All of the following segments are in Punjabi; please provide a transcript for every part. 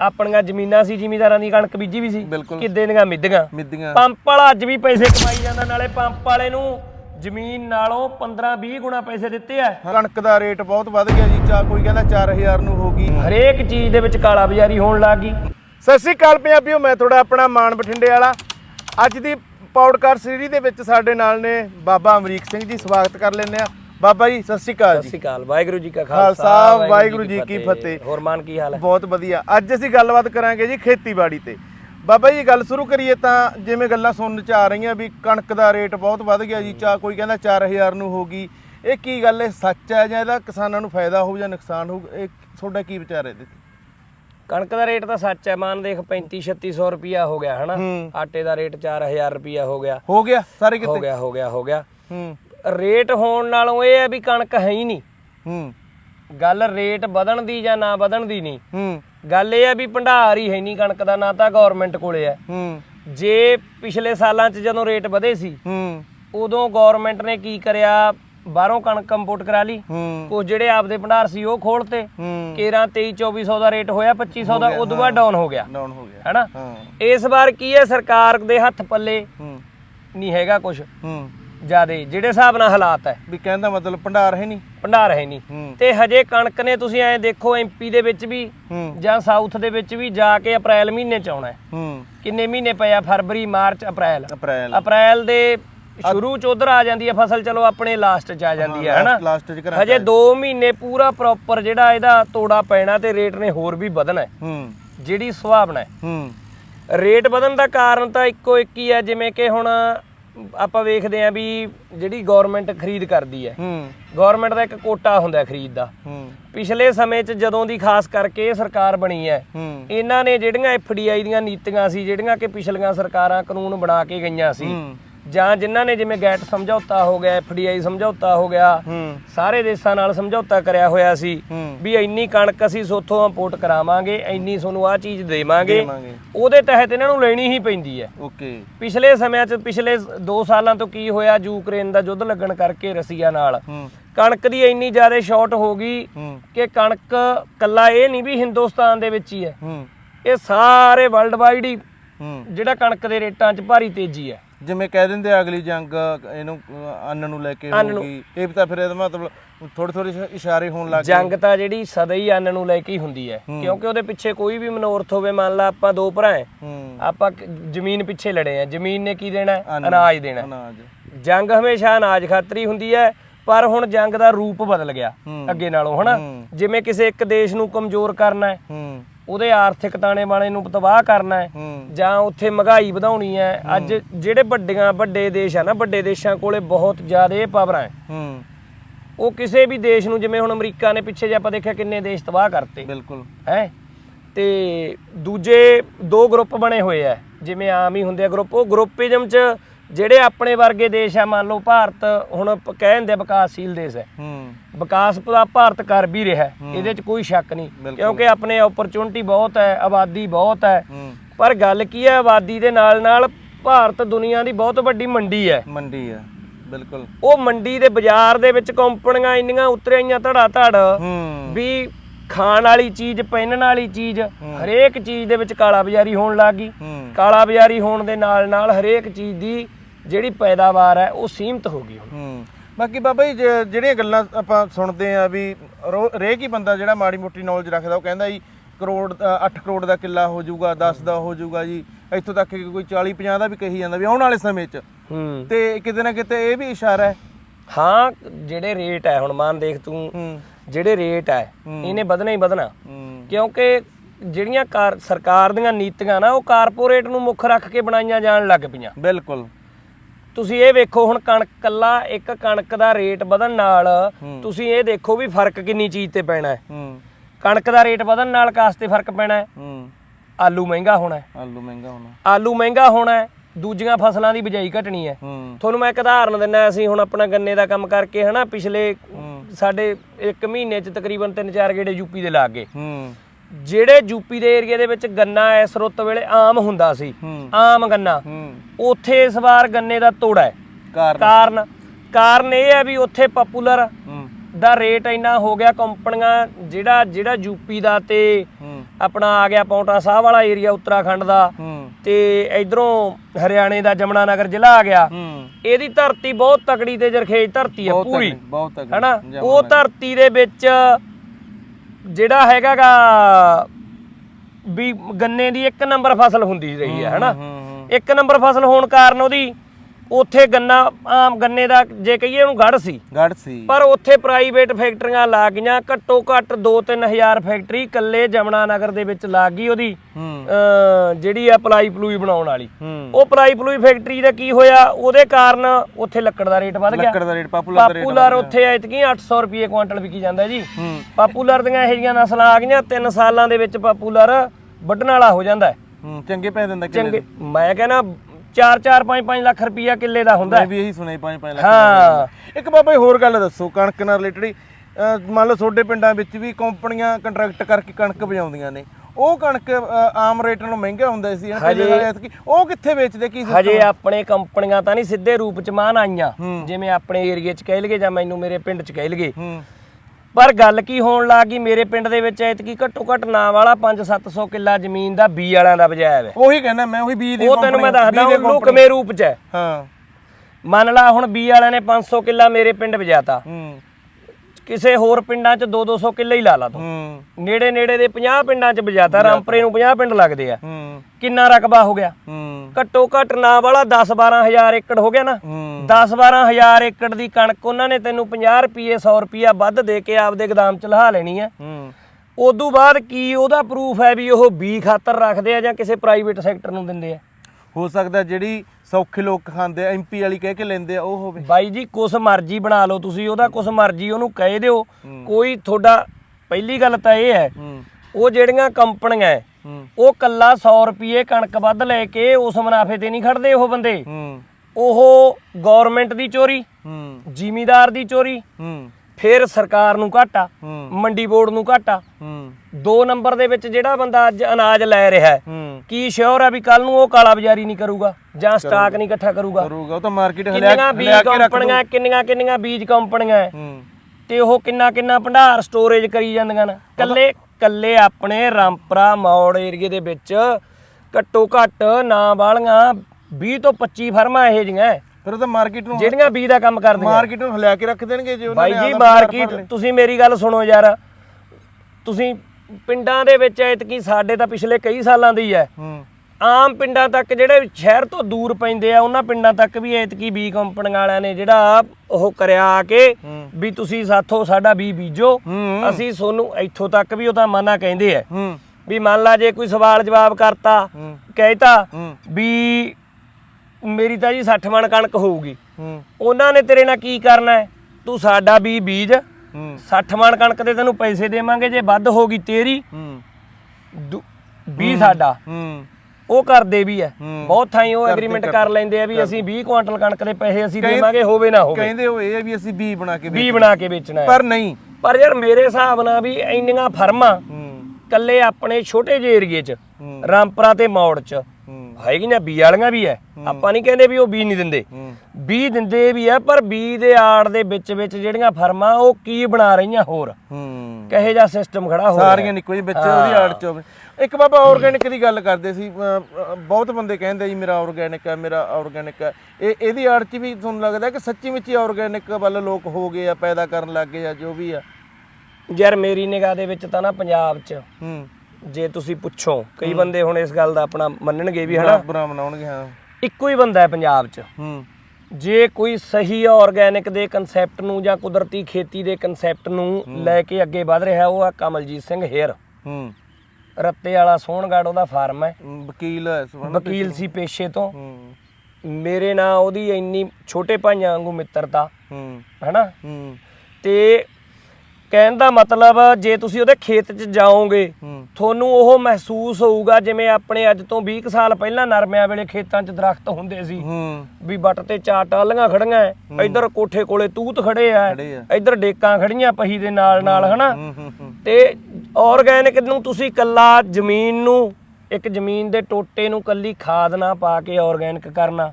ਆਪਣੀਆਂ ਜ਼ਮੀਨਾਂ ਸੀ ਜ਼ਿਮੀਂਦਾਰਾਂ ਦੀ ਕਣਕ ਬੀਜੀ ਵੀ ਸੀ। ਬਿਲਕੁਲ। ਕਿੱਦੇ ਦੀਆਂ ਮਿੱਧੀਆਂ? ਪੰਪ ਵਾਲਾ ਅੱਜ ਵੀ ਪੈਸੇ ਕਮਾਈ ਜਾਂਦਾ ਨਾਲੇ ਪੰਪ ਵਾਲੇ ਨੂੰ ਜ਼ਮੀਨ ਨਾਲੋਂ 15 20 ਗੁਣਾ ਪੈਸੇ ਦਿੱਤੇ ਆ। ਕਣਕ ਦਾ ਰੇਟ ਬਹੁਤ ਵੱਧ ਗਿਆ ਜੀ ਚਾ ਕੋਈ ਕਹਿੰਦਾ 4000 ਨੂੰ ਹੋ ਗਈ। ਹਰੇਕ ਚੀਜ਼ ਦੇ ਵਿੱਚ ਕਾਲਾ ਬਾਜ਼ਾਰੀ ਹੋਣ ਲੱਗ ਗਈ। ਸਤਿ ਸ਼੍ਰੀ ਅਕਾਲ ਪੰਜਾਬੀਓ ਮੈਂ ਤੁਹਾਡਾ ਆਪਣਾ ਮਾਨ ਬਠਿੰਡੇ ਵਾਲਾ। ਅੱਜ ਦੀ ਪੌਡਕਾਸਟ ਸੀਰੀਜ਼ ਦੇ ਵਿੱਚ ਸਾਡੇ ਨਾਲ ਨੇ ਬਾਬਾ ਅਮਰੀਕ ਸਿੰਘ ਜੀ ਸਵਾਗਤ ਕਰ ਲੈਂਦੇ ਆ ਬਾਬਾ ਜੀ ਸਤਿ ਸ਼੍ਰੀ ਅਕਾਲ ਸਤਿ ਜੀ ਸ਼੍ਰੀ ਅਕਾਲ। ਵਾਹਿਗੁਰੂ ਜੀ ਕਾ ਖਾਲਸਾ, ਵਾਹਿਗੁਰੂ ਜੀ ਕੀ ਫਤਿਹ। ਹੋਰ ਮਾਨ ਕੀ ਹਾਲ ਹੈ? ਬਹੁਤ ਵਧੀਆ। ਅੱਜ ਅਸੀਂ ਗੱਲਬਾਤ ਕਰਾਂਗੇ ਜੀ ਖੇਤੀਬਾੜੀ ਤੇ। ਬਾਬਾ ਜੀ ਗੱਲ ਸ਼ੁਰੂ ਕਰੀਏ ਤਾਂ ਜਿਵੇਂ ਗੱਲਾਂ ਸੁਣਨ ਚ ਆ ਰਹੀਆਂ ਵੀ ਕਣਕ ਦਾ ਰੇਟ ਬਹੁਤ ਵੱਧ ਗਿਆ ਜੀ। ਚਾ ਕੋਈ ਕਹਿੰਦਾ 4000 ਨੂੰ ਹੋ ਗਈ। ਇਹ ਕੀ ਗੱਲ ਹੈ? ਸੱਚ ਹੈ ਜਾਂ ਇਹਦਾ ਕਿਸਾਨਾਂ ਨੂੰ ਫਾਇਦਾ ਹੋਊ ਜਾਂ ਨੁਕਸਾਨ ਹੋਊ? ਇਹ ਤੁਹਾਡਾ ਕੀ ਵਿਚਾਰ ਹੈ ਇਹਦੇ ਤੇ? ਕਣਕ ਦਾ ਰੇਟ ਤਾਂ ਸੱਚ ਹੈ। ਮਾਨ ਦੇਖ 35 3600 ਰੁਪਿਆ ਹੋ ਗਿਆ ਹਨਾ? ਹੂੰ। ਆਟੇ ਦਾ ਰੇਟ 4000 ਰੁਪਿਆ ਹੋ ਗਿਆ। ਹੋ ਗਿਆ? ਸਾਰੇ ਹੋ ਕਿਤੇ ਗਿਆ ਹੋ ਗਿਆ ਹੋ ਗਿਆ। ਹੂੰ। ਰੇਟ ਹੋਣ ਨਾਲੋਂ ਇਹ ਹੈ ਵੀ ਕਣਕ ਹੈ ਹੀ ਨਹੀਂ। ਹੂੰ। ਗੱਲ ਰੇਟ ਵਧਣ ਦੀ ਜਾਂ ਨਾ ਵਧਣ ਦੀ ਨਹੀਂ। ਹੂੰ। ਗੱਲ ਇਹ ਹੈ ਵੀ ਭੰਡਾਰ ਹੀ ਹੈ ਨਹੀਂ ਕਣਕ ਦਾ ਨਾ ਤਾਂ ਗਵਰਨਮੈਂਟ ਕੋਲੇ ਹੈ ਹੂੰ। ਜੇ ਪਿਛਲੇ ਸਾਲਾਂ 'ਚ ਜਦੋਂ ਰੇਟ ਵਧੇ ਸੀ ਹੂੰ। ਉਦੋਂ ਗਵਰਨਮੈਂਟ ਨੇ ਕੀ ਕਰਿਆ? ਬਾਹਰੋਂ ਕਣਕ ਇੰਪੋਰਟ ਕਰਾ ਲਈ। ਹੂੰ। ਕੁਝ ਜਿਹੜੇ ਆਪਦੇ ਭੰਡਾਰ ਸੀ ਉਹ ਖੋਲਤੇ। ਹੂੰ। 13 23 2400 ਦਾ ਰੇਟ ਹੋਇਆ 2500 ਦਾ ਉਦੋਂ ਬਾਅਦ ਡਾਊਨ ਹੋ ਗਿਆ। ਡਾਊਨ ਹੋ ਗਿਆ। ਹੈਨਾ? ਇਸ ਵਾਰ ਕੀ ਹੈ? ਸਰਕਾਰ ਦੇ ਹੱਥ ਪੱਲੇ ਨਹੀਂ ਹੈਗਾ ਕੁਝ ਹੂੰ। ਜਿਆਦੇ ਜਿਹੜੇ ਹਿਸਾਬ ਨਾਲ ਹਾਲਾਤ ਹੈ। ਵੀ ਕਹਿੰਦਾ ਮਤਲਬ ਭੰਡਾਰ ਹੈ ਨਹੀਂ। ਭੰਡਾਰ ਹੈ ਨਹੀਂ। ਤੇ ਹਜੇ ਕਣਕ ਨੇ ਤੁਸੀਂ ਐਂ ਦੇਖੋ ਐਮਪੀ ਦੇ ਵਿੱਚ ਵੀ ਜਾਂ ਸਾਊਥ ਦੇ ਵਿੱਚ ਵੀ ਜਾ ਕੇ ਅਪ੍ਰੈਲ ਮਹੀਨੇ ਚ ਆਉਣਾ ਹੈ। ਕਿੰਨੇ ਮਹੀਨੇ ਪਏ ਆ? ਫਰਵਰੀ ਮਾਰਚ ਅਪ੍ਰੈਲ। ਅਪ੍ਰੈਲ। ਅਪ੍ਰੈਲ ਦੇ ਸ਼ੁਰੂ ਚ ਉਧਰ ਆ ਜਾਂਦੀ ਹੈ ਫਸਲ ਚਲੋ ਆਪਣੇ ਲਾਸਟ ਚ ਆ ਜਾਂਦੀ ਹੈ ਹਨਾ? ਹਜੇ 2 ਮਹੀਨੇ ਪੂਰਾ ਪ੍ਰੋਪਰ ਜਿਹੜਾ ਇਹਦਾ ਤੋੜਾ ਪੈਣਾ ਤੇ ਰੇਟ ਨੇ ਹੋਰ ਵੀ ਵਧਣਾ ਜਿਹੜੀ ਸੁਭਾਵਨਾ ਹੈ। ਹੂੰ। ਰੇਟ ਵਧਣ ਦਾ ਕਾਰਨ ਤਾਂ ਇੱਕੋ ਇੱਕ ਹੀ ਹੈ ਜਿਵੇਂ ਕਿ ਹੁਣ ਆਪਾਂ ਵੇਖਦੇ ਆਂ ਵੀ ਜਿਹੜੀ ਗਵਰਨਮੈਂਟ ਖਰੀਦ ਕਰਦੀ ਹੈ। ਹੂੰ। ਗਵਰਨਮੈਂਟ ਦਾ ਇੱਕ ਕੋਟਾ ਹੁੰਦਾ ਹੈ ਖਰੀਦ ਦਾ। ਹੂੰ। ਪਿਛਲੇ ਸਮੇਂ 'ਚ ਜਦੋਂ ਦੀ ਖਾਸ ਕਰਕੇ ਇਹ ਸਰਕਾਰ ਬਣੀ ਹੈ ਇਹਨਾਂ ਨੇ ਜਿਹੜੀਆਂ ਐਫਡੀਆਈ ਦੀਆਂ ਨੀਤੀਆਂ ਸੀ ਜਿਹੜੀਆਂ ਕਿ ਪਿਛਲੀਆਂ ਸਰਕਾਰਾਂ ਕਾਨੂੰਨ ਬਣਾ ਕੇ ਗਈਆਂ ਸੀ ਹੂੰ। ਜਾਂ ਜਿਨ੍ਹਾਂ ਨੇ ਜਿਵੇਂ ਗੈਟ ਸਮਝੌਤਾ ਹੋ ਗਿਆ ਐਫਡੀਆਈ ਸਮਝੌਤਾ ਹੋ ਗਿਆ ਸਾਰੇ ਦੇਸ਼ਾਂ ਨਾਲ ਸਮਝੌਤਾ ਕਰਿਆ ਹੋਇਆ ਸੀ ਵੀ ਇੰਨੀ ਕਣਕ ਅਸੀਂ ਸੋਥੋਂ ਇੰਪੋਰਟ ਕਰਾਵਾਂਗੇ ਇੰਨੀ ਤੁਹਾਨੂੰ ਆ ਚੀਜ਼ ਦੇਵਾਂਗੇ ਉਹਦੇ ਤਹਿਤ ਇਹਨਾਂ ਨੂੰ ਲੈਣੀ ਹੀ ਪੈਂਦੀ ਹੈ। ਓਕੇ। ਪਿਛਲੇ ਸਮਿਆਂ 'ਚ ਪਿਛਲੇ 2 ਸਾਲਾਂ ਤੋਂ ਕੀ ਹੋਇਆ ਯੂਕਰੇਨ ਦਾ ਯੁੱਧ ਲੱਗਣ ਕਰਕੇ ਰਸੀਆ ਨਾਲ। ਕਣਕ ਦੀ ਇੰਨੀ ਜ਼ਿਆਦਾ ਸ਼ਾਰਟ ਹੋ ਗਈ ਕਿ ਕਣਕ ਕੱਲਾ ਇਹ ਨਹੀਂ ਵੀ ਹਿੰਦੁਸਤਾਨ ਦੇ ਵਿੱਚ ਹੀ ਹੈ। ਇਹ ਸਾਰੇ ਵਰਲਡ ਵਾਈਡ ਹੂੰ। ਜਿਹੜਾ ਕਣਕ ਦੇ ਰੇਟਾਂ 'ਚ ਭਾਰੀ ਤੇਜ਼ੀ ਹੈ। ਜਿਵੇਂ ਕਹਿ ਦਿੰਦੇ ਆ ਅਗਲੀ ਜੰਗ ਇਹਨੂੰ ਅੰਨ ਨੂੰ ਲੈ ਕੇ ਹੋਊਗੀ। ਇਹ ਤਾਂ ਫਿਰ ਇਹਦਾ ਮਤਲਬ ਥੋੜੇ ਥੋੜੇ ਇਸ਼ਾਰੇ ਹੋਣ ਲੱਗ ਗਏ। ਜੰਗ ਤਾਂ ਜਿਹੜੀ ਸਦਾ ਹੀ ਅੰਨ ਨੂੰ ਲੈ ਕੇ ਹੀ ਹੁੰਦੀ ਹੈ। ਕਿਉਂਕਿ ਉਹਦੇ ਪਿੱਛੇ ਕੋਈ ਵੀ ਮਨੋਰਥ ਹੋਵੇ ਮੰਨ ਲਾ ਆਪਾਂ ਦੋ ਭਰਾ ਹੈ। ਆਪਾਂ ਜ਼ਮੀਨ ਪਿੱਛੇ ਲੜੇ ਆ ਜ਼ਮੀਨ ਨੇ ਕੀ ਦੇਣਾ? ਅਨਾਜ ਦੇਣਾ। ਜੰਗ ਹਮੇਸ਼ਾ ਅਨਾਜ ਖਾਤਰੀ ਹੁੰਦੀ ਹੈ ਪਰ ਹੁਣ ਜੰਗ ਦਾ ਰੂਪ ਬਦਲ ਗਿਆ। ਅੱਗੇ ਨਾਲੋਂ ਹਨਾ। ਜਿਵੇਂ ਕਿਸੇ ਇੱਕ ਦੇਸ਼ ਨੂੰ ਕਮਜ਼ੋਰ ਕਰਨਾ ਹੂੰ। ਉਹਦੇ ਆਰਥਿਕ ਤਾਣੇ ਬਾਣੇ ਨੂੰ ਤਬਾਹ ਕਰਨਾ ਹੈ ਜਾਂ ਉੱਥੇ ਮਹਿੰਗਾਈ ਵਧਾਉਣੀ ਹੈ। ਅੱਜ ਜਿਹੜੇ ਵੱਡੀਆਂ ਵੱਡੇ ਦੇਸ਼ ਆ ਨਾ ਵੱਡੇ ਦੇਸ਼ਾਂ ਕੋਲੇ ਬਹੁਤ ਜ਼ਿਆਦਾ ਇਹ ਪਾਵਰਾਂ ਹੈ ਹੂੰ। ਉਹ ਕਿਸੇ ਵੀ ਦੇਸ਼ ਨੂੰ ਜਿਵੇਂ ਹੁਣ ਅਮਰੀਕਾ ਨੇ ਪਿੱਛੇ ਜੇ ਆਪਾਂ ਦੇਖਿਆ ਕਿੰਨੇ ਦੇਸ਼ ਤਬਾਹ ਕਰਤੇ। ਬਿਲਕੁਲ। ਹੈ? ਤੇ ਦੂਜੇ ਦੋ ਗਰੁੱਪ ਬਣੇ ਹੋਏ ਆ। ਜਿਵੇਂ ਆਮ ਹੀ ਹੁੰਦੇ ਆ ਗਰੁੱਪ ਉਹ ਗਰੁੱਪਿਜ਼ਮ ਚ ਜਿਹੜੇ ਆਪਣੇ ਵਰਗੇ ਦੇਸ਼ ਆ ਮੰਨ ਲਓ ਭਾਰਤ ਹੁਣ ਪ- ਕਹਿ ਦਿੰਦੇ ਆ ਵਿਕਾਸਸ਼ੀਲ ਦੇਸ਼ ਹੈ। ਹੂੰ। ਵਿਕਾਸ ਦਾ ਭਾਰਤ ਕਰ ਵੀ ਰਿਹਾ ਹੈ ਇਹਦੇ ਚ ਕੋਈ ਸ਼ੱਕ ਨਹੀਂ। ਬਿਲਕੁਲ। ਕਿਉਂਕਿ ਆਪਣੇ ਓਪਰਚੁਨਿਟੀ ਬਹੁਤ ਹੈ ਆਬਾਦੀ ਬਹੁਤ ਹੈ। ਹੂੰ। ਪਰ ਗੱਲ ਕੀ ਹੈ ਆਬਾਦੀ ਦੇ ਨਾਲ ਨਾਲ ਭਾਰਤ ਦੁਨੀਆ ਦੀ ਬਹੁਤ ਵੱਡੀ ਮੰਡੀ ਹੈ। ਮੰਡੀ ਆ ਬਿਲਕੁਲ। ਉਹ ਮੰਡੀ ਦੇ ਬਾਜ਼ਾਰ ਦੇ ਵਿੱਚ ਕੰਪਨੀਆਂ ਇੰਨੀਆਂ ਉਤਰਿਆਈਆਂ ਧੜਾ ਧੜ ਹੂੰ। ਵੀ ਖਾਣ ਵਾਲੀ ਚੀਜ਼ ਪਹਿਨਣ ਵਾਲੀ ਚੀਜ਼ ਹਰੇਕ ਚੀਜ਼ ਦੇ ਵਿੱਚ ਕਾਲਾ ਬਾਜ਼ਾਰੀ ਹੋਣ ਲੱਗ ਗਈ। ਕਾਲਾ ਬਾਜ਼ਾਰੀ ਹੋਣ ਦੇ ਨਾਲ ਨਾਲ ਹਰੇਕ ਚੀਜ਼ ਦੀ ਜਿਹੜੀ ਪੈਦਾਵਾਰ ਹੈ ਉਹ ਸੀਮਤ ਹੋ ਗਈ ਹੁਣ। ਬਾਕੀ ਬਾਬਾ ਜੀ ਜਿਹੜੀਆਂ ਗੱਲਾਂ ਆਪਾਂ ਸੁਣਦੇ ਆ ਵੀ ਰੋ- ਹਰੇਕ ਹੀ ਬੰਦਾ ਜਿਹੜਾ ਮਾੜੀ ਮੋਟੀ ਨੌਲੇਜ ਰੱਖਦਾ ਉਹ ਕਹਿੰਦਾ ਜੀ ਕਰੋੜ 8 ਕਰੋੜ ਦਾ ਕਿੱਲਾ ਹੋ ਜਾਊਗਾ 10 ਦਾ ਹੋ ਜਾਊਗਾ ਜੀ ਇੱਥੋਂ ਤੱਕ ਕਿ ਕੋਈ 40 50 ਦਾ ਵੀ ਕਹੀ ਜਾਂਦਾ ਵੀ ਆਉਣ ਵਾਲੇ ਸਮੇਂ 'ਚ। ਤੇ ਕਿਤੇ ਨਾ ਕਿਤੇ ਇਹ ਵੀ ਇਸ਼ਾਰਾ ਹੈ। ਹਾਂ ਜਿਹੜੇ ਰੇਟ ਹੈ ਹੁਣ ਮਾਨ ਦੇਖ ਤੂੰ। ਜਿਹੜੇ ਰੇਟ ਹੈ। ਇਹਨੇ ਵਧਣਾ ਹੀ ਵਧਣਾ। ਕਿਉਂਕਿ ਜਿਹੜੀਆਂ ਕਾਰ ਸਰਕਾਰ ਦੀਆਂ ਨੀਤੀਆਂ ਨਾ ਉਹ ਕਾਰਪੋਰੇਟ ਨੂੰ ਮੁੱਖ ਰੱਖ ਕੇ ਬਣਾਈਆਂ ਜਾਣ ਲੱਗ ਪਈਆਂ। ਬਿਲਕੁਲ। ਤੁਸੀਂ ਇਹ ਵੇਖੋ ਹੁਣ ਕਣਕ ਕੱਲਾ ਇੱਕ ਕਣਕ ਦਾ ਰੇਟ ਵਧਣ ਨਾਲ ਤੁਸੀਂ ਇਹ ਦੇਖੋ ਵੀ ਫ਼ਰਕ ਕਿੰਨੀ ਚੀਜ਼ ਤੇ ਪੈਣਾ ਹੈ। ਕਣਕ ਦਾ ਰੇਟ ਵਧਣ ਨਾਲ ਕਾਸ ਤੇ ਫ਼ਰਕ ਪੈਣਾ ਹੈ। ਆਲੂ ਮਹਿੰਗਾ ਹੋਣਾ ਹੈ। ਆਲੂ ਮਹਿੰਗਾ ਹੋਣਾ। ਆਲੂ ਮਹਿੰਗਾ ਹੋਣਾ ਹੈ ਦੂਜੀਆਂ ਫਸਲਾਂ ਦੀ ਬਿਜਾਈ ਘਟਣੀ ਹੈ। ਹੂੰ। ਤੁਹਾਨੂੰ ਮੈਂ ਇੱਕ ਉਦਾਹਰਨ ਦਿੰਦਾ ਅਸੀਂ ਹੁਣ ਆਪਣਾ ਗੰਨੇ ਦਾ ਕੰਮ ਕਰਕੇ ਹਨਾ ਪਿਛਲੇ ਸਾਡੇ 1 ਮਹੀਨੇ ਚ ਤਕਰੀਬਨ 3-4 ਗੇੜੇ ਯੂਪੀ ਦੇ ਲੱਗ ਗਏ। ਹੂੰ। ਜਿਹੜੇ ਯੂਪੀ ਦੇ ਏਰੀਆ ਦੇ ਵਿੱਚ ਗੰਨਾ ਇਸ ਰੁੱਤ ਵੇਲੇ ਆਮ ਹੁੰਦਾ ਸੀ ਆਮ ਗੰਨਾ। ਹੂੰ। ਉੱਥੇ ਇਸ ਵਾਰ ਗੰਨੇ ਦਾ ਤੋੜਾ ਹੈ। ਕਾਰਨ? ਕਾਰਨ ਕਾਰਨ ਇਹ ਹੈ ਵੀ ਉੱਥੇ ਪਪੂਲਰ ਦਾ ਰੇਟ ਇੰਨਾ ਹੋ ਗਿਆ ਕੰਪਨੀਆਂ ਜਿਹੜਾ ਜਿਹੜਾ ਯੂਪੀ ਦਾ ਤੇ ਆਪਣਾ ਆ ਗਿਆ ਪੌਂਟਾ ਸਾਹਿਬ ਵਾਲਾ ਏਰੀਆ ਉੱਤਰਾਖੰਡ ਦਾ। ਤੇ ਇਧਰੋਂ ਹਰਿਆਣੇ ਦਾ ਜਮਨਾ ਨਗਰ ਜ਼ਿਲ੍ਹਾ ਆ ਗਿਆ। ਇਹਦੀ ਧਰਤੀ ਬਹੁਤ ਤਕੜੀ ਤੇ ਜਰਖੇਜ ਧਰਤੀ ਆ ਪੂਰੀ। ਤਕੜੀ, ਬਹੁਤ ਤਕੜੀ। ਹਨਾ? ਉਹ। ਧਰਤੀ ਦੇ ਵਿੱਚ ਜਿਹੜਾ ਹੈਗਾਗਾ ਵੀ ਗੰਨੇ ਦੀ ਇੱਕ ਨੰਬਰ ਫਸਲ ਹੁੰਦੀ ਰਹੀ ਹੈ ਹਨਾ? ਇੱਕ ਨੰਬਰ ਫਸਲ ਹੋਣ ਕਾਰਨ ਉਹਦੀ ਉੱਥੇ ਗੰਨਾ ਆਮ ਗੰਨੇ ਦਾ ਜੇ ਕਹੀਏ ਉਹਨੂੰ ਗੜ ਸੀ। ਗੜ ਸੀ। ਪਰ ਉੱਥੇ ਪ੍ਰਾਈਵੇਟ ਫੈਕਟਰੀਆਂ ਲੱਗ ਗਈਆਂ ਘੱਟੋ ਘੱਟ 2-3000 ਫੈਕਟਰੀ ਕੱਲੇ ਜਮਨਾ ਨਗਰ ਦੇ ਵਿੱਚ ਲੱਗ ਗਈ ਉਹਦੀ ਜਿਹੜੀ ਆ ਪਲਾਈ ਪਲੂਈ ਬਣਾਉਣ ਵਾਲੀ। ਉਹ ਪਲਾਈ ਪਲੂਈ ਫੈਕਟਰੀ ਦਾ ਕੀ ਹੋਇਆ? ਉਹਦੇ ਕਾਰਨ ਉੱਥੇ ਲੱਕੜ ਦਾ ਰੇਟ ਵੱਧ ਗਿਆ। ਲੱਕੜ ਦਾ ਰੇਟ ਪਾਪੂਲਰ ਦਾ ਰੇਟ ਪਾਪੂਲਰ ਉੱਥੇ ਐਤਕੀ 800 ਰੁਪਏ ਕੁਆਂਟਲ ਵਿਕੀ ਜਾਂਦਾ ਜੀ। ਪਾਪੂਲਰ ਦੀਆਂ ਇਹੋ ਜਿਹੀਆਂ ਨਸਲਾਂ ਆ ਗਈਆਂ 3 ਸਾਲਾਂ ਦੇ ਵਿੱਚ ਪਾਪੂਲਰ ਵੱਢਣ ਵਾਲਾ ਹੋ ਜਾਂਦਾ। ਚੰਗੇ ਪੈ ਦਿੰਦਾ ਚੰਗੇ ਮੈਂ ਕਹਿੰਦਾ 4-4 5-5 ਲੱਖ ਰੁਪਈਆ ਕਿੱਲੇ ਦਾ ਹੁੰਦਾ ਮੈਂ ਹੈ। ਵੀ ਇਹੀ ਸੁਣਿਆ 5-5 ਲੱਖ ਹਾਂ। ਇੱਕ ਬਾਬਾ ਜੀ ਹੋਰ ਗੱਲ ਦੱਸੋ ਕਣਕ ਨਾਲ ਰਿਲੇਟਡ ਮੰਨ ਲਓ ਤੁਹਾਡੇ ਪਿੰਡਾਂ ਵਿੱਚ ਵੀ ਕੰਪਨੀਆਂ ਕੰਟਰੈਕਟ ਕਰਕੇ ਕਣਕ ਵਜਾਉਂਦੀਆਂ ਨੇ। ਉਹ ਕਣਕ ਅ, ਆਮ ਰੇਟ ਨਾਲੋਂ ਮਹਿੰਗਾ ਹੁੰਦਾ ਸੀ ਇਹਨਾਂ ਪਹਿਲੇ ਵਾਲੇ ਐਤਕੀ। ਉਹ ਕਿੱਥੇ ਵੇਚਦੇ ਕੀ system? ਹਜੇ ਆਪਣੇ ਕੰਪਨੀਆਂ ਤਾਂ ਨਹੀਂ ਸਿੱਧੇ ਰੂਪ ਚ ਮਾਨ ਆਈਆਂ। ਜਿਵੇਂ ਆਪਣੇ ਏਰੀਏ ਚ ਕਹਿ ਲਈਏ ਜਾਂ ਮੈਨੂੰ ਮੇਰੇ ਪਿੰਡ ਚ ਕਹਿ ਲਈਏ। ਹੂੰ। ਪਰ ਗੱਲ ਕੀ ਹੋਣ ਲੱਗ ਗਈ ਮੇਰੇ ਪਿੰਡ ਦੇ ਵਿੱਚ ਐਤਕੀ ਘੱਟੋ ਘੱਟ ਨਾ ਵਾਲਾ 5-700 ਕਿੱਲਾ ਜ਼ਮੀਨ ਦਾ ਬੀ ਵਾਲਿਆਂ ਦਾ ਬਜਾਇਆ ਹੈ। ਉਹੀ ਕਹਿੰਦਾ ਮੈਂ ਉਹੀ ਬੀਜ ਦੀ ਉਹ ਤੈਨੂੰ ਮੈਂ ਦੱਸਦਾ ਉਹ ਲੁਕਵੇਂ ਰੂਪ ਚ ਹੈ। ਹਾਂ। ਮੰਨ ਲਾ ਹੁਣ ਬੀ ਵਾਲਿਆਂ ਨੇ 500 ਕਿੱਲਾ ਮੇਰੇ ਪਿੰਡ ਵਜਾਤਾ। ਹੂੰ। ਕਿਸੇ ਹੋਰ ਪਿੰਡਾਂ ਚ 2-200 ਕਿੱਲਾ ਹੀ ਲਾ ਲਾ ਤੂੰ। ਹੂੰ। ਨੇੜੇ ਨੇੜੇ ਦੇ 50 ਪਿੰਡਾਂ ਚ ਵਜਾਤਾ ਰਾਮਪਰੇ ਨੂੰ 50 ਪਿੰਡ ਲੱਗਦੇ ਆ। ਹੂੰ। ਕਿੰਨਾ ਰਕਬਾ ਹੋ ਗਿਆ? ਹੂੰ। ਘੱਟੋ ਘੱਟ ਨਾ ਵਾਲਾ 10-12 ਹਜ਼ਾਰ ਏਕੜ ਹੋ ਗਿਆ ਨਾ। ਹੂੰ। 10-12 ਹਜ਼ਾਰ ਏਕੜ ਦੀ ਕਣਕ ਉਹਨਾਂ ਨੇ ਤੈਨੂੰ 50 ਰੁਪਏ 100 ਰੁਪਿਆ ਵੱਧ ਦੇ ਕੇ ਆਪਦੇ ਗਦਾਮ ਚ ਲਹਾ ਲੈਣੀ ਹੈ ਹੂੰ। ਉਦੋਂ ਬਾਅਦ ਕੀ ਉਹਦਾ ਪ੍ਰੂਫ ਹੈ ਵੀ ਉਹ ਬੀ ਖਾਤਰ ਰੱਖਦੇ ਆ ਜਾਂ ਕਿਸੇ ਪ੍ਰਾਈਵੇਟ ਸੈਕਟਰ ਨੂੰ ਦਿੰਦੇ ਆ? ਹੋ ਸਕਦਾ ਜਿਹੜੀ ਸੌਖੇ ਲੋਕ ਖਾਂਦੇ ਐਮਪੀ ਵਾਲੀ ਕਹਿ ਕੇ ਲੈਂਦੇ ਆ ਉਹ ਹੋਵੇ। ਬਾਈ ਜੀ ਕੁਛ ਮਰਜ਼ੀ ਬਣਾ ਲਓ ਤੁਸੀਂ ਉਹਦਾ ਕੁਛ ਮਰਜ਼ੀ ਉਹਨੂੰ ਕਹਿ ਦਿਓ। ਕੋਈ ਤੁਹਾਡਾ ਪਹਿਲੀ ਗੱਲ ਤਾਂ ਇਹ ਹੈ ਉਹ ਜਿਹੜੀਆਂ ਕੰਪਨੀਆਂ ਹੈ। ਉਹ ਕੱਲਾ 100 ਰੁਪਏ ਕਣਕ ਵੱਧ ਲੈ ਕੇ ਉਸ ਮੁਨਾਫੇ ਤੇ ਨਹੀਂ ਖੜਦੇ ਉਹ ਬੰਦੇ। ਉਹ ਗਵਰਨਮੈਂਟ ਦੀ ਚੋਰੀ ਜ਼ਿਮੀਦਾਰ ਦੀ ਚੋਰੀ ਫਿਰ ਸਰਕਾਰ ਨੂੰ ਘਾਟਾ ਮੰਡੀ ਬੋਰਡ ਨੂੰ ਘਾਟਾ। ਦੋ ਨੰਬਰ ਦੇ ਵਿੱਚ ਜਿਹੜਾ ਬੰਦਾ ਅੱਜ ਅਨਾਜ ਲੈ ਰਿਹਾ ਹੈ ਕੀ ਸ਼ੋਰ ਆ ਵੀ ਕੱਲ ਨੂੰ ਉਹ ਕਾਲਾ ਬਾਜ਼ਾਰੀ ਨਹੀਂ ਕਰੂਗਾ ਜਾਂ ਸਟਾਕ ਨਹੀਂ ਇਕੱਠਾ ਕਰੂਗਾ? ਕਰੂਗਾ ਉਹ ਤਾਂ ਮਾਰਕੀਟ ਕਿੰਨੀਆਂ ਬੀਜ ਕੰਪਨੀਆਂ ਕਿੰਨੀਆਂ ਕਿੰਨੀਆਂ ਬੀਜ ਕੰਪਨੀਆਂ ਤੇ ਉਹ ਕਿੰਨਾ ਕਿੰਨਾ ਭੰਡਾਰ ਸਟੋਰੇਜ ਕਰੀ ਜਾਂਦੀਆਂ ਨੇ। ਕੱਲੇ ਕੱਲੇ ਆਪਣੇ ਰਾਮਪਰਾ ਮੌੜ ਏਰੀਏ ਦੇ ਵਿੱਚ ਘੱਟੋ ਘੱਟ ਨਾ ਵਾਲੀਆਂ 20 ਤੋਂ 25 ਫਰਮਾਂ ਇਹੋ ਜਿਹੀਆਂ ਹੈ, ਫਿਰ ਉਹ ਤਾਂ ਮਾਰਕੀਟ ਨੂੰ ਜਿਹੜੀਆਂ ਬੀਜ ਦਾ ਕੰਮ ਕਰਦੀਆਂ। ਮਾਰਕੀਟ ਨੂੰ ਹਿਲਾ ਕੇ ਰੱਖ ਦੇਣਗੇ ਜੇ ਉਹਨਾਂ ਬਾਈ ਨੇ ਜੀ ਆਪਦਾ ਮਾਰਕੀਟ। ਤੁਸੀਂ ਮੇਰੀ ਗੱਲ ਸੁਣੋ ਯਾਰ। ਤੁਸੀਂ ਪਿੰਡਾਂ ਦੇ ਵਿੱਚ ਐਤਕੀ ਸਾਡੇ ਤਾਂ ਪਿਛਲੇ ਕਈ ਸਾਲਾਂ ਦੀ ਹੈ ਹੂੰ। ਆਮ ਪਿੰਡਾਂ ਤੱਕ ਜਿਹੜੇ ਸ਼ਹਿਰ ਤੋਂ ਦੂਰ ਪੈਂਦੇ ਆ ਉਹਨਾਂ ਪਿੰਡਾਂ ਤੱਕ ਵੀ ਐਤਕੀ ਬੀ ਕੰਪਨੀਆਂ ਵਾਲਿਆਂ ਨੇ ਜਿਹੜਾ ਉਹ ਕਰਿਆ ਆ ਕੇ ਹੂੰ। ਵੀ ਤੁਸੀਂ ਸਾਥੋਂ ਸਾਡਾ ਬੀ ਬੀਜੋ। ਹੂੰ। ਅਸੀਂ ਸੋਨੂੰ ਇੱਥੋਂ ਤੱਕ ਵੀ ਉਹ ਤਾਂ ਮਾਨਾ ਕਹਿੰਦੇ ਆ ਹੂੰ। ਵੀ ਮੰਨ ਲਾ ਜੇ ਕੋਈ ਸਵਾਲ ਜਵਾਬ ਕਰਤਾ ਹੂੰ। ਕਹਿਤਾ ਹੂੰ। ਵੀ ਮੇਰੀ ਤਾਂ ਜੀ 60 ਮਣ ਕਣਕ ਹੋਊਗੀ। ਹੂੰ। ਉਹਨਾਂ ਨੇ ਤੇਰੇ ਨਾਲ ਕੀ ਕਰਨਾ ਹੈ? ਤੂੰ ਸਾਡਾ ਵੀ ਬੀਜ ਹੂੰ। 60 ਮਣ ਕਣਕ ਦੇ ਤੈਨੂੰ ਪੈਸੇ ਦੇਵਾਂਗੇ ਜੇ ਵੱਧ ਹੋਗੀ ਤੇਰੀ ਹੂੰ। 20 ਸਾਡਾ। ਹੂੰ। ਉਹ ਕਰਦੇ ਵੀ ਐ। ਬਹੁਤ ਥਾਈਂ ਉਹ ਐਗਰੀਮੈਂਟ ਕਰ ਲੈਂਦੇ ਆ ਵੀ ਅਸੀਂ 20 ਕੁਆਂਟਲ ਕਣਕ ਦੇ ਪੈਸੇ ਅਸੀਂ ਦੇਵਾਂਗੇ ਹੋਵੇ ਨਾ ਹੋਵੇ। ਕਹਿੰਦੇ ਉਹ ਇਹ ਆ ਵੀ ਅਸੀਂ ਬੀ ਬਣਾ ਕੇ ਵੀ ਬਣਾ ਕੇ ਵੇਚਣਾ ਹੈ। ਪਰ ਨਹੀਂ। ਪਰ ਯਾਰ ਮੇਰੇ ਹਿਸਾਬ ਨਾਲ ਵੀ ਇੰਨੀਆਂ ਫਰਮਾਂ ਹੂੰ। ਕੱਲੇ ਆਪਣੇ ਛੋਟੇ ਜਿਹੇ ਏਰੀਏ 'ਚ ਰਾਮਪੁਰਾ ਤੇ ਮੌੜ 'ਚ ਹੈਗੀਆਂ ਬੀ ਵਾਲੀਆਂ ਵੀ ਐ। ਆਪਾਂ ਨਹੀਂ ਕਹਿੰਦੇ ਵੀ ਉਹ ਬੀ ਨਹੀਂ ਦਿੰਦੇ। ਬੀ ਦਿੰਦੇ ਵੀ ਐ ਪਰ ਬੀ ਦੇ ਆੜ ਦੇ ਵਿੱਚ ਵਿੱਚ ਜਿਹੜੀਆਂ ਫਰਮਾਂ ਉਹ ਕੀ ਬਣਾ ਰਹੀਆਂ ਹੋਰ? ਹੂੰ। ਕਹੇ ਜਿਹਾ ਸਿਸਟਮ ਖੜਾ ਹੋ ਸਾਰੀਆਂ ਨਿੱਕੋ ਜਿਹੇ ਵਿੱਚ ਉਹਦੀ ਆੜ ਚ ਇੱਕ ਬਾਬਾ ਆਰਗੈਨਿਕ ਦੀ ਗੱਲ ਕਰਦੇ ਸੀ ਬਹੁਤ ਬੰਦੇ ਕਹਿੰਦੇ ਜੀ ਮੇਰਾ ਆਰਗੈਨਿਕ ਹੈ ਮੇਰਾ ਆਰਗੈਨਿਕ ਹੈ ਇਹ ਇਹਦੀ ਆੜ ਚ ਵੀ ਤੁਹਾਨੂੰ ਲੱਗਦਾ ਕਿ ਸੱਚੀ ਵਿੱਚ ਹੀ ਆਰਗੈਨਿਕ ਵੱਲ ਲੋਕ ਹੋ ਗਏ ਆ ਪੈਦਾ ਕਰਨ ਲੱਗ ਗਏ ਆ ਜੋ ਵੀ ਆ? ਯਾਰ ਮੇਰੀ ਨਿਗਾਹ ਦੇ ਵਿੱਚ ਤਾਂ ਨਾ ਪੰਜਾਬ 'ਚ ਹੂੰ। ਜੇ ਤੁਸੀਂ ਪੁੱਛੋ ਕਈ ਬੰਦੇ ਹੁਣ ਇਸ ਗੱਲ ਦਾ ਆਪਣਾ ਮੰਨਣਗੇ ਵੀ ਹਨਾ? ਬੁਰਾ ਬਣਾਉਣਗੇ ਹਾਂ। ਇੱਕੋ ਹੀ ਬੰਦਾ ਹੈ ਪੰਜਾਬ 'ਚ। ਹੂੰ। ਜੇ ਕੋਈ ਸਹੀ ਆਰਗੈਨਿਕ ਦੇ ਕਨਸੈਪਟ ਨੂੰ ਜਾਂ ਕੁਦਰਤੀ ਖੇਤੀ ਦੇ ਕਨਸੈਪਟ ਨੂੰ ਲੈ ਕੇ ਅੱਗੇ ਵਧ ਰਿਹਾ ਉਹ ਆ ਕਮਲਜੀਤ ਸਿੰਘ ਹੇਰ ਹੂੰ। ਰੱਤੇ ਵਾਲਾ ਸੋਹਣਗੜ ਉਹਦਾ ਫਾਰਮ ਹੈ। ਵਕੀਲ ਹੈ ਇਸ ਵਾਰ ਵਕੀਲ ਸੀ ਪੇਸ਼ੇ ਤੋਂ। ਹੂੰ। ਮੇਰੇ ਨਾਲ ਉਹਦੀ ਇੰਨੀ ਛੋਟੇ ਭਾਈਆਂ ਵਾਂਗੂ ਮਿੱਤਰਤਾ ਹੂੰ। ਹੈਨਾ? ਹੂੰ। ਤੇ ਕਹਿਣ ਦਾ ਮਤਲਬ ਜੇ ਤੁਸੀਂ ਉਹਦੇ ਖੇਤ 'ਚ ਜਾਓਗੇ ਤੁਹਾਨੂੰ ਉਹ ਮਹਿਸੂਸ ਹੋਊਗਾ ਜਿਵੇਂ ਆਪਣੇ ਅੱਜ ਤੋਂ 20 ਕੁ ਸਾਲ ਪਹਿਲਾਂ ਨਰਮਿਆਂ ਵੇਲੇ ਖੇਤਾਂ 'ਚ ਦਰਖਤ ਹੁੰਦੇ ਸੀ। ਵੀ ਬੱਟ ਤੇ ਚਾਰ ਟਾਲੀਆਂ ਖੜੀਆਂ ਐ ਇੱਧਰ ਕੋਠੇ ਕੋਲੇ ਤੂਤ ਖੜੇ ਆ। ਇੱਧਰ ਡੇਕਾਂ ਖੜੀਆਂ ਪਹੀ ਦੇ ਨਾਲ ਨਾਲ ਹਨਾ? ਤੇ ਆਰਗੈਨਿਕ ਨੂੰ ਤੁਸੀਂ ਕੱਲਾ ਜ਼ਮੀਨ ਨੂੰ ਇੱਕ ਜ਼ਮੀਨ ਦੇ ਟੋਟੇ ਨੂੰ ਕੱਲੀ ਖਾਦ ਨਾ ਪਾ ਕੇ ਆਰਗੈਨਿਕ ਕਰਨਾ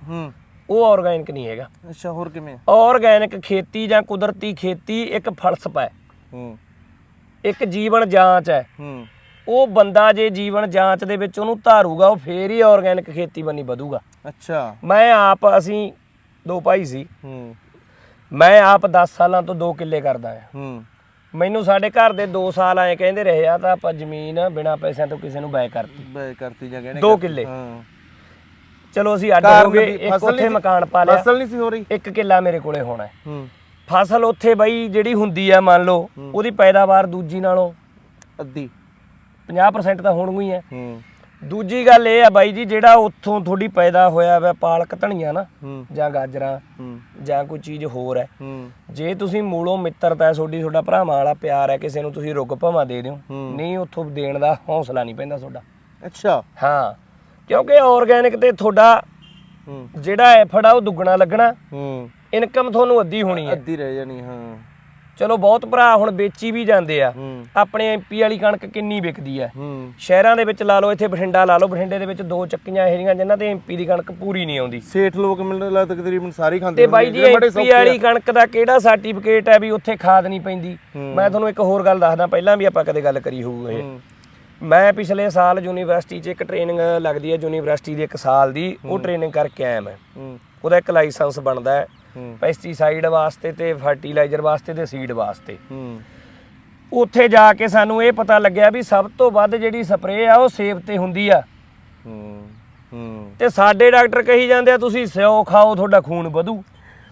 ਉਹ ਆਰਗੈਨਿਕ ਨਹੀਂ ਹੈਗਾ। ਅੱਛਾ ਹੋਰ ਕਿਵੇਂ? ਆਰਗੈਨਿਕ ਖੇਤੀ ਜਾਂ ਕੁਦਰਤੀ ਖੇਤੀ ਇੱਕ ਫਲਸਫਾ ਹੈ ਹੂੰ। ਇੱਕ ਜੀਵਨ ਜਾਂਚ ਹੈ। ਹੂੰ। ਉਹ ਬੰਦਾ ਜੇ ਜੀਵਨ ਜਾਂਚ ਦੇ ਵਿੱਚ ਉਹਨੂੰ ਧਾਰੂਗਾ ਉਹ ਫੇਰ ਹੀ ਆਰਗੈਨਿਕ ਖੇਤੀ ਬੰਨੀ ਵਧੂਗਾ। ਅੱਛਾ। ਮੈਂ ਆਪ ਅਸੀਂ ਦੋ ਭਾਈ ਸੀ। ਹੂੰ। ਮੈਂ ਆਪ 10 ਸਾਲਾਂ ਤੋਂ 2 ਕਿੱਲੇ ਕਰਦਾ ਆ। ਹੂੰ। ਮੈਨੂੰ ਸਾਡੇ ਘਰ ਦੇ 2 ਸਾਲ ਆਏ ਕਹਿੰਦੇ ਰਹੇ ਆ ਤਾਂ ਆਪਾਂ ਜ਼ਮੀਨ ਬਿਨਾ ਪੈਸਿਆਂ ਤੋਂ ਕਿਸੇ ਨੂੰ ਬੈ ਕਰਤੀ। ਬੈ ਕਰਤੀ ਜਾਂ ਕਹਿੰਦੇ ਦੋ ਕਿੱਲੇ। ਹਾਂ। ਚਲੋ ਅਸੀਂ ਅੱਡ ਹੋ ਗਏ ਇੱਕ ਉੱਥੇ ਮਕਾਨ ਪਾ ਲਿਆ। ਫਸਲ ਨਹੀਂ ਸੀ ਹੋ ਰਹੀ। ਇੱਕ ਕਿੱਲਾ ਮੇਰੇ ਕੋਲੇ ਹੋਣਾ ਹੈ। ਹੂੰ। ਫਸਲ ਉੱਥੇ ਬਈ ਜਿਹੜੀ ਹੁੰਦੀ ਆ ਮੰਨ ਲਓ ਉਹਦੀ ਪੈਦਾਵਾਰ ਦੂਜੀ ਨਾਲੋਂ ਅੱਧੀ। 50% ਤਾਂ ਹੋਣੀ ਹੀ ਹੈ। ਦੂਜੀ ਗੱਲ ਇਹ ਆ ਬਾਈ ਜੀ ਜਿਹੜਾ ਉੱਥੋਂ ਥੋੜੀ ਪੈਦਾ ਹੋਇਆ ਵਾ ਪਾਲਕ ਧਨੀਆ ਨਾ ਜਾਂ ਗਾਜਰਾਂ ਜਾਂ ਕੋਈ ਚੀਜ਼ ਹੋਰ ਹੈ। ਜੇ ਤੁਸੀਂ ਮੂਲੋਂ ਮਿੱਤਰਤਾ ਹੈ ਤੁਹਾਡੀ ਤੁਹਾਡਾ ਭਰਾਵਾਂ ਵਾਲਾ ਪਿਆਰ ਹੈ ਕਿਸੇ ਨੂੰ ਤੁਸੀਂ ਰੁੱਗ ਭਾਵਾਂ ਦੇ ਦਿਓ। ਨਹੀਂ ਉੱਥੋਂ ਦੇਣ ਦਾ ਹੌਸਲਾ ਨਹੀਂ ਪੈਂਦਾ ਤੁਹਾਡਾ। ਅੱਛਾ। ਹਾਂ। ਕਿਉਂਕਿ ਆਰਗੈਨਿਕ ਤੇ ਤੁਹਾਡਾ ਜਿਹੜਾ ਐਫਰਟ ਆ ਉਹ ਦੁੱਗਣਾ ਲੱਗਣਾ। ਹੂੰ। ਇਨਕਮ ਤੁਹਾਨੂੰ ਅੱਧੀ ਹੋਣੀ ਹੈ। ਅੱਧੀ ਰਹਿ ਜਾਣੀ ਹਾਂ। ਚਲੋ ਬਹੁਤ ਭਰਾ ਹੁਣ ਵੇਚੀ ਵੀ ਜਾਂਦੇ ਆ। ਆਪਣੇ ਐਮਪੀ ਵਾਲੀ ਕਣਕ ਕਿੰਨੀ ਵਿਕਦੀ ਹੂੰ। ਸ਼ਹਿਰਾਂ ਦੇ ਵਿੱਚ ਲਾ ਲਓ ਇੱਥੇ ਬਠਿੰਡਾ ਲਾ ਲਓ ਬਠਿੰਡੇ ਦੇ ਵਿੱਚ ਦੋ ਚੱਕੀਆਂ ਇਹ ਜਿਹੀਆਂ ਜਿਨ੍ਹਾਂ ਤੇ ਐਮਪੀ ਦੀ ਕਣਕ ਪੂਰੀ ਨਹੀਂ ਆਉਂਦੀ। ਸੇਠ ਲੋਕ ਮੈਨੂੰ ਲੱਗਦਾ ਤਕਰੀਬਨ ਸਾਰੇ ਖਾਂਦੇ ਤੇ ਬਾਈ ਜੀ ਐਮਪੀ ਆ। ਵਾਲੀ ਕਣਕ ਦਾ ਕਿਹੜਾ ਸਰਟੀਫਿਕੇਟ ਹੈ ਵੀ ਉੱਥੇ ਖਾਦ ਨਹੀਂ ਪੈਂਦੀ? ਮੈਂ ਤੁਹਾਨੂੰ ਇੱਕ ਹੋਰ ਗੱਲ ਦੱਸਦਾ ਪਹਿਲਾਂ ਵੀ ਆਪਾਂ ਕਦੇ ਗੱਲ ਕਰੀ ਹੋਊ ਇਹ। ਮੈਂ ਪਿਛਲੇ ਸਾਲ ਯੂਨੀਵਰਸਿਟੀ 'ਚ ਇੱਕ ਟ੍ਰੇਨਿੰਗ ਲੱਗਦੀ ਹੈ ਯੂਨੀਵਰਸਿਟੀ ਦੀ ਇੱਕ ਸਾਲ ਦੀ ਉਹ ਟ੍ਰੇਨਿੰਗ ਕਰਕੇ ਆਇਆ ਮੈਂ। ਉਹਦਾ ਇੱਕ ਲਾਇਸੈਂਸ ਬਣਦਾ ਹੂੰ। ਪੈਸਟੀਸਾਈਡ ਵਾਸਤੇ ਤੇ ਫਰਟੀਲਾਈਜ਼ਰ ਵਾਸਤੇ ਤੇ ਸੀਡ ਵਾਸਤੇ। ਹੂੰ। ਉੱਥੇ ਜਾ ਕੇ ਸਾਨੂੰ ਇਹ ਪਤਾ ਲੱਗਿਆ ਵੀ ਸਭ ਤੋਂ ਵੱਧ ਜਿਹੜੀ ਸਪਰੇਅ ਆ ਉਹ ਸੇਬ ਤੇ ਹੁੰਦੀ ਆ। ਤੇ ਸਾਡੇ ਡਾਕਟਰ ਕਹੀ ਜਾਂਦੇ ਆ ਤੁਸੀਂ ਸਿਓ ਖਾਓ ਤੁਹਾਡਾ ਖੂਨ ਵਧੂ।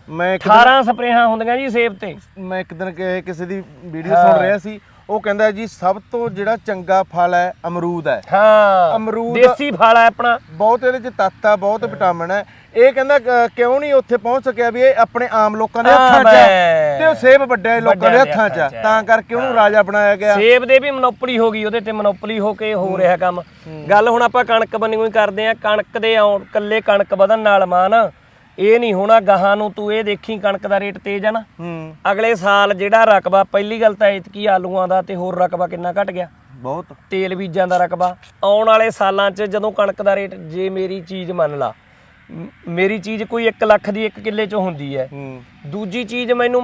ਮੈਂ ਇੱਕ 18 ਸਪਰੇਹਾਂ ਹੁੰਦੀਆਂ ਜੀ ਸੇਬ ਤੇ। ਮੈਂ ਇੱਕ ਦਿਨ ਕਿਸੇ ਦੀ ਵੀਡੀਓ ਸੁਣ ਰਿਹਾ ਸੀ ਉਹ ਕਹਿੰਦਾ ਜੀ ਸਭ ਤੋਂ ਜਿਹੜਾ ਚੰਗਾ ਫਲ ਹੈ ਅਮਰੂਦ ਹੈ। ਹਾਂ ਅਮਰੂਦ- ਦੇਸੀ ਫਲ ਆ ਆਪਣਾ। ਬਹੁਤ ਇਹਦੇ ਚ ਤੱਤ ਆ ਬਹੁਤ ਵਿਟਾਮਿਨ ਹੈ। ਇਹ ਕਹਿੰਦਾ ਕਿਉਂ ਨਹੀਂ ਉੱਥੇ ਪਹੁੰਚ ਸਕਿਆ ਵੀ ਇਹ ਆਪਣੇ ਆਮ ਲੋਕਾਂ ਦੇ ਹਾਂ ਹੱਥਾਂ 'ਚ। ਹੈ ਤੇ ਉਹ ਸੇਬ ਵੱਡੇ ਲੋਕਾਂ ਦੇ ਹੱਥਾਂ 'ਚ ਹੈ। ਹੈ। ਤਾਂ ਕਰਕੇ ਉਹਨੂੰ ਰਾਜਾ ਬਣਾਇਆ ਗਿਆ। ਸੇਬ ਦੇ ਵੀ ਮਨੋਪਲੀ ਹੋ ਗਈ ਉਹਦੇ ਤੇ ਮਨੋਪਲੀ ਹੋ ਕੇ ਹੋ ਰਿਹਾ ਕੰਮ। ਗੱਲ ਹੁਣ ਆਪਾਂ ਕਣਕ ਬੰਨੀ ਹੀ ਕਰਦੇ ਆ ਕਣਕ ਦੇ ਆਉਣ ਕੱਲੇ ਕਣਕ ਵਧਣ ਨਾਲ ਮਾਨ ਇਹ ਨਹੀਂ ਹੋਣਾ ਗਾਹਾਂ ਨੂੰ ਤੂੰ ਇਹ ਦੇਖੀ ਕਣਕ ਦਾ ਰੇਟ ਤੇਜ਼ ਆ ਨਾ। ਹੂੰ। ਅਗਲੇ ਸਾਲ ਜਿਹੜਾ ਰਕਬਾ ਪਹਿਲੀ ਗੱਲ ਤਾਂ ਇਤਕੀ ਆਲੂਆਂ ਦਾ ਤੇ ਹੋਰ ਰਕਬਾ ਕਿੰਨਾ ਘਟ ਗਿਆ। ਬਹੁਤ। ਤੇਲ ਬੀਜਾਂ ਦਾ ਰਕਬਾ। ਆਉਣ ਵਾਲੇ ਸਾਲਾਂ 'ਚ ਜਦੋਂ ਕਣਕ ਦਾ ਰੇਟ ਜੇ ਮੇਰੀ ਚੀਜ਼ ਮੰਨ ਲਾ ਮੇਰੀ ਚੀਜ਼ ਕੋਈ 1 ਲੱਖ ਦੀ 1 ਕਿੱਲੇ 'ਚ ਹੁੰਦੀ ਹੈ ਹੂੰ। ਦੂਜੀ ਚੀਜ਼ ਮੈਨੂੰ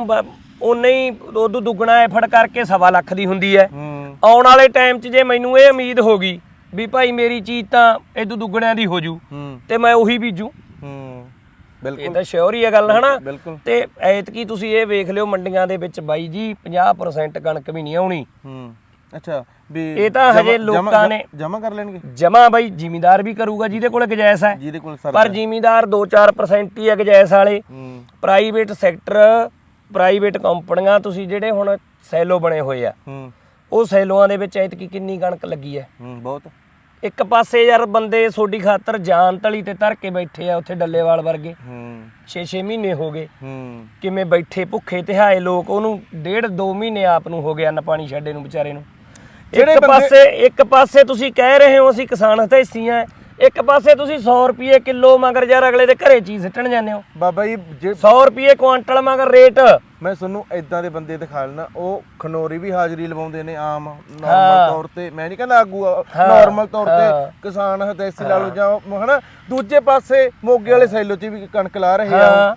ਉਨੇ ਹੀ ਉਦੋਂ ਦੁੱਗਣਾ ਐਫਰਟ ਕਰਕੇ ਸਵਾ ਲੱਖ ਦੀ ਹੁੰਦੀ ਹੈ ਹੂੰ। ਆਉਣ ਵਾਲੇ ਟਾਈਮ 'ਚ ਜੇ ਮੈਨੂੰ ਇਹ ਉਮੀਦ ਹੋ ਗਈ ਵੀ ਭਾਈ ਮੇਰੀ ਚੀਜ਼ ਤਾਂ ਇਦੋਂ ਦੁੱਗਣਿਆਂ ਦੀ ਹੋ ਜੂ ਤੇ ਮੈਂ ਉਹੀ ਬੀਜੂ। ਹੂੰ। ਇਹ ਤਾਂ ਸ਼ੋਰ ਹੀ ਹੈ ਗੱਲ ਹਨਾ? ਤੇ ਐਤਕੀ ਤੁਸੀਂ ਇਹ ਵੇਖ ਲਿਓ ਮੰਡੀਆਂ ਦੇ ਵਿੱਚ ਬਾਈ ਜੀ 50% ਕਣਕ ਵੀ ਨਹੀਂ ਆਉਣੀ। ਹੂੰ ਅੱਛਾ ਵੀ ਇਹ ਤਾਂ ਹਜੇ ਲੋਕਾਂ ਨੇ ਜਮਾ ਕਰ ਲੈਣਗੇ? ਜਮਾ ਬਾਈ ਜ਼ਿਮੀਦਾਰ ਵੀ ਕਰੂਗਾ ਜਿਹਦੇ ਕੋਲ ਗਜੈਸ ਹੈ। ਜਿਹਦੇ ਕੋਲ ਸਰ ਪਰ ਜ਼ਿਮੀਦਾਰ 2-4% ਹੀ ਹੈ ਗਜੈਸ ਵਾਲੇ। ਹੂੰ। ਪ੍ਰਾਈਵੇਟ ਸੈਕਟਰ ਪ੍ਰਾਈਵੇਟ ਕੰਪਨੀਆਂ ਤੁਸੀਂ ਜਿਹੜੇ ਹੁਣ ਸੈਲੋ ਬਣੇ ਹੋਏ ਆ ਹੂੰ। ਉਹ ਸੈਲੋਆਂ ਦੇ ਵਿੱਚ ਐਤਕੀ ਕਿੰਨੀ ਕਣਕ ਲੱਗੀ ਹੈ? ਹੂੰ ਬਹੁਤ। ਇੱਕ ਪਾਸੇ ਯਾਰ ਬੰਦੇ ਸੋਡੀ ਖਾਤਰ ਜਾਨ ਤਲੀ ਤੇ ਧਰ ਕੇ ਬੈਠੇ ਆ ਉੱਥੇ ਡੱਲੇਵਾਲ ਵਰਗੇ। ਹੂੰ। 6-6 ਮਹੀਨੇ ਹੋ ਗਏ। ਹੂੰ। ਕਿਵੇਂ ਬੈਠੇ ਭੁੱਖੇ ਤਿਹਾਏ ਲੋਕ ਉਹਨੂੰ ਡੇਢ ਦੋ ਮਹੀਨੇ ਆਪ ਨੂੰ ਹੋ ਗਿਆ ਨਾ ਪਾਣੀ ਛੱਡੇ ਨੂੰ ਵਿਚਾਰੇ ਨੂੰ। ਇੱਕ ਪਾਸੇ ਇੱਕ ਪਾਸੇ ਤੁਸੀਂ ਕਹਿ ਰਹੇ ਹੋ ਅਸੀਂ ਕਿਸਾਨ ਹਤੈਸੀਆਂ ਇੱਕ ਪਾਸੇ ਤੁਸੀਂ 100 ਰੁਪਏ ਕਿਲੋ ਮਗਰ ਯਾਰ ਅਗਲੇ ਦੇ ਘਰੇ ਚੀਜ਼ ਸਿੱਟਣ ਜਾਂਦੇ ਹੋ। ਬਾਬਾ ਜੀ ਜੇ 100 ਰੁਪਏ ਕੁਆਂਟਲ ਮਗਰ ਰੇਟ। ਮੈਂ ਤੁਹਾਨੂੰ ਇਦਾਂ ਦੇ ਬੰਦੇ ਦਿਖਾ ਲੈਣਾ ਉਹ ਖਨੋਰੀ ਵੀ ਹਾਜ਼ਰੀ ਲਵਾਉਂਦੇ ਨੇ ਆਮ। ਨਾਰਮਲ ਤੌਰ ਤੇ। ਮੈਂ ਨਹੀਂ ਕਹਿੰਦਾ ਆਗੂ ਹਾਂ, ਨਾਰਮਲ ਤੌਰ ਹਾਂ। ਤੇ ਕਿਸਾਨ ਹਦੈਸੀ ਲਾ ਲਓ ਜਾਂ ਉਹ ਹਨਾ? ਦੂਜੇ ਪਾਸੇ ਮੋਗੇ ਵਾਲੇ ਸੈਲੋ 'ਚ ਵੀ ਕਣਕ ਲਾ ਰਹੇ ਆ।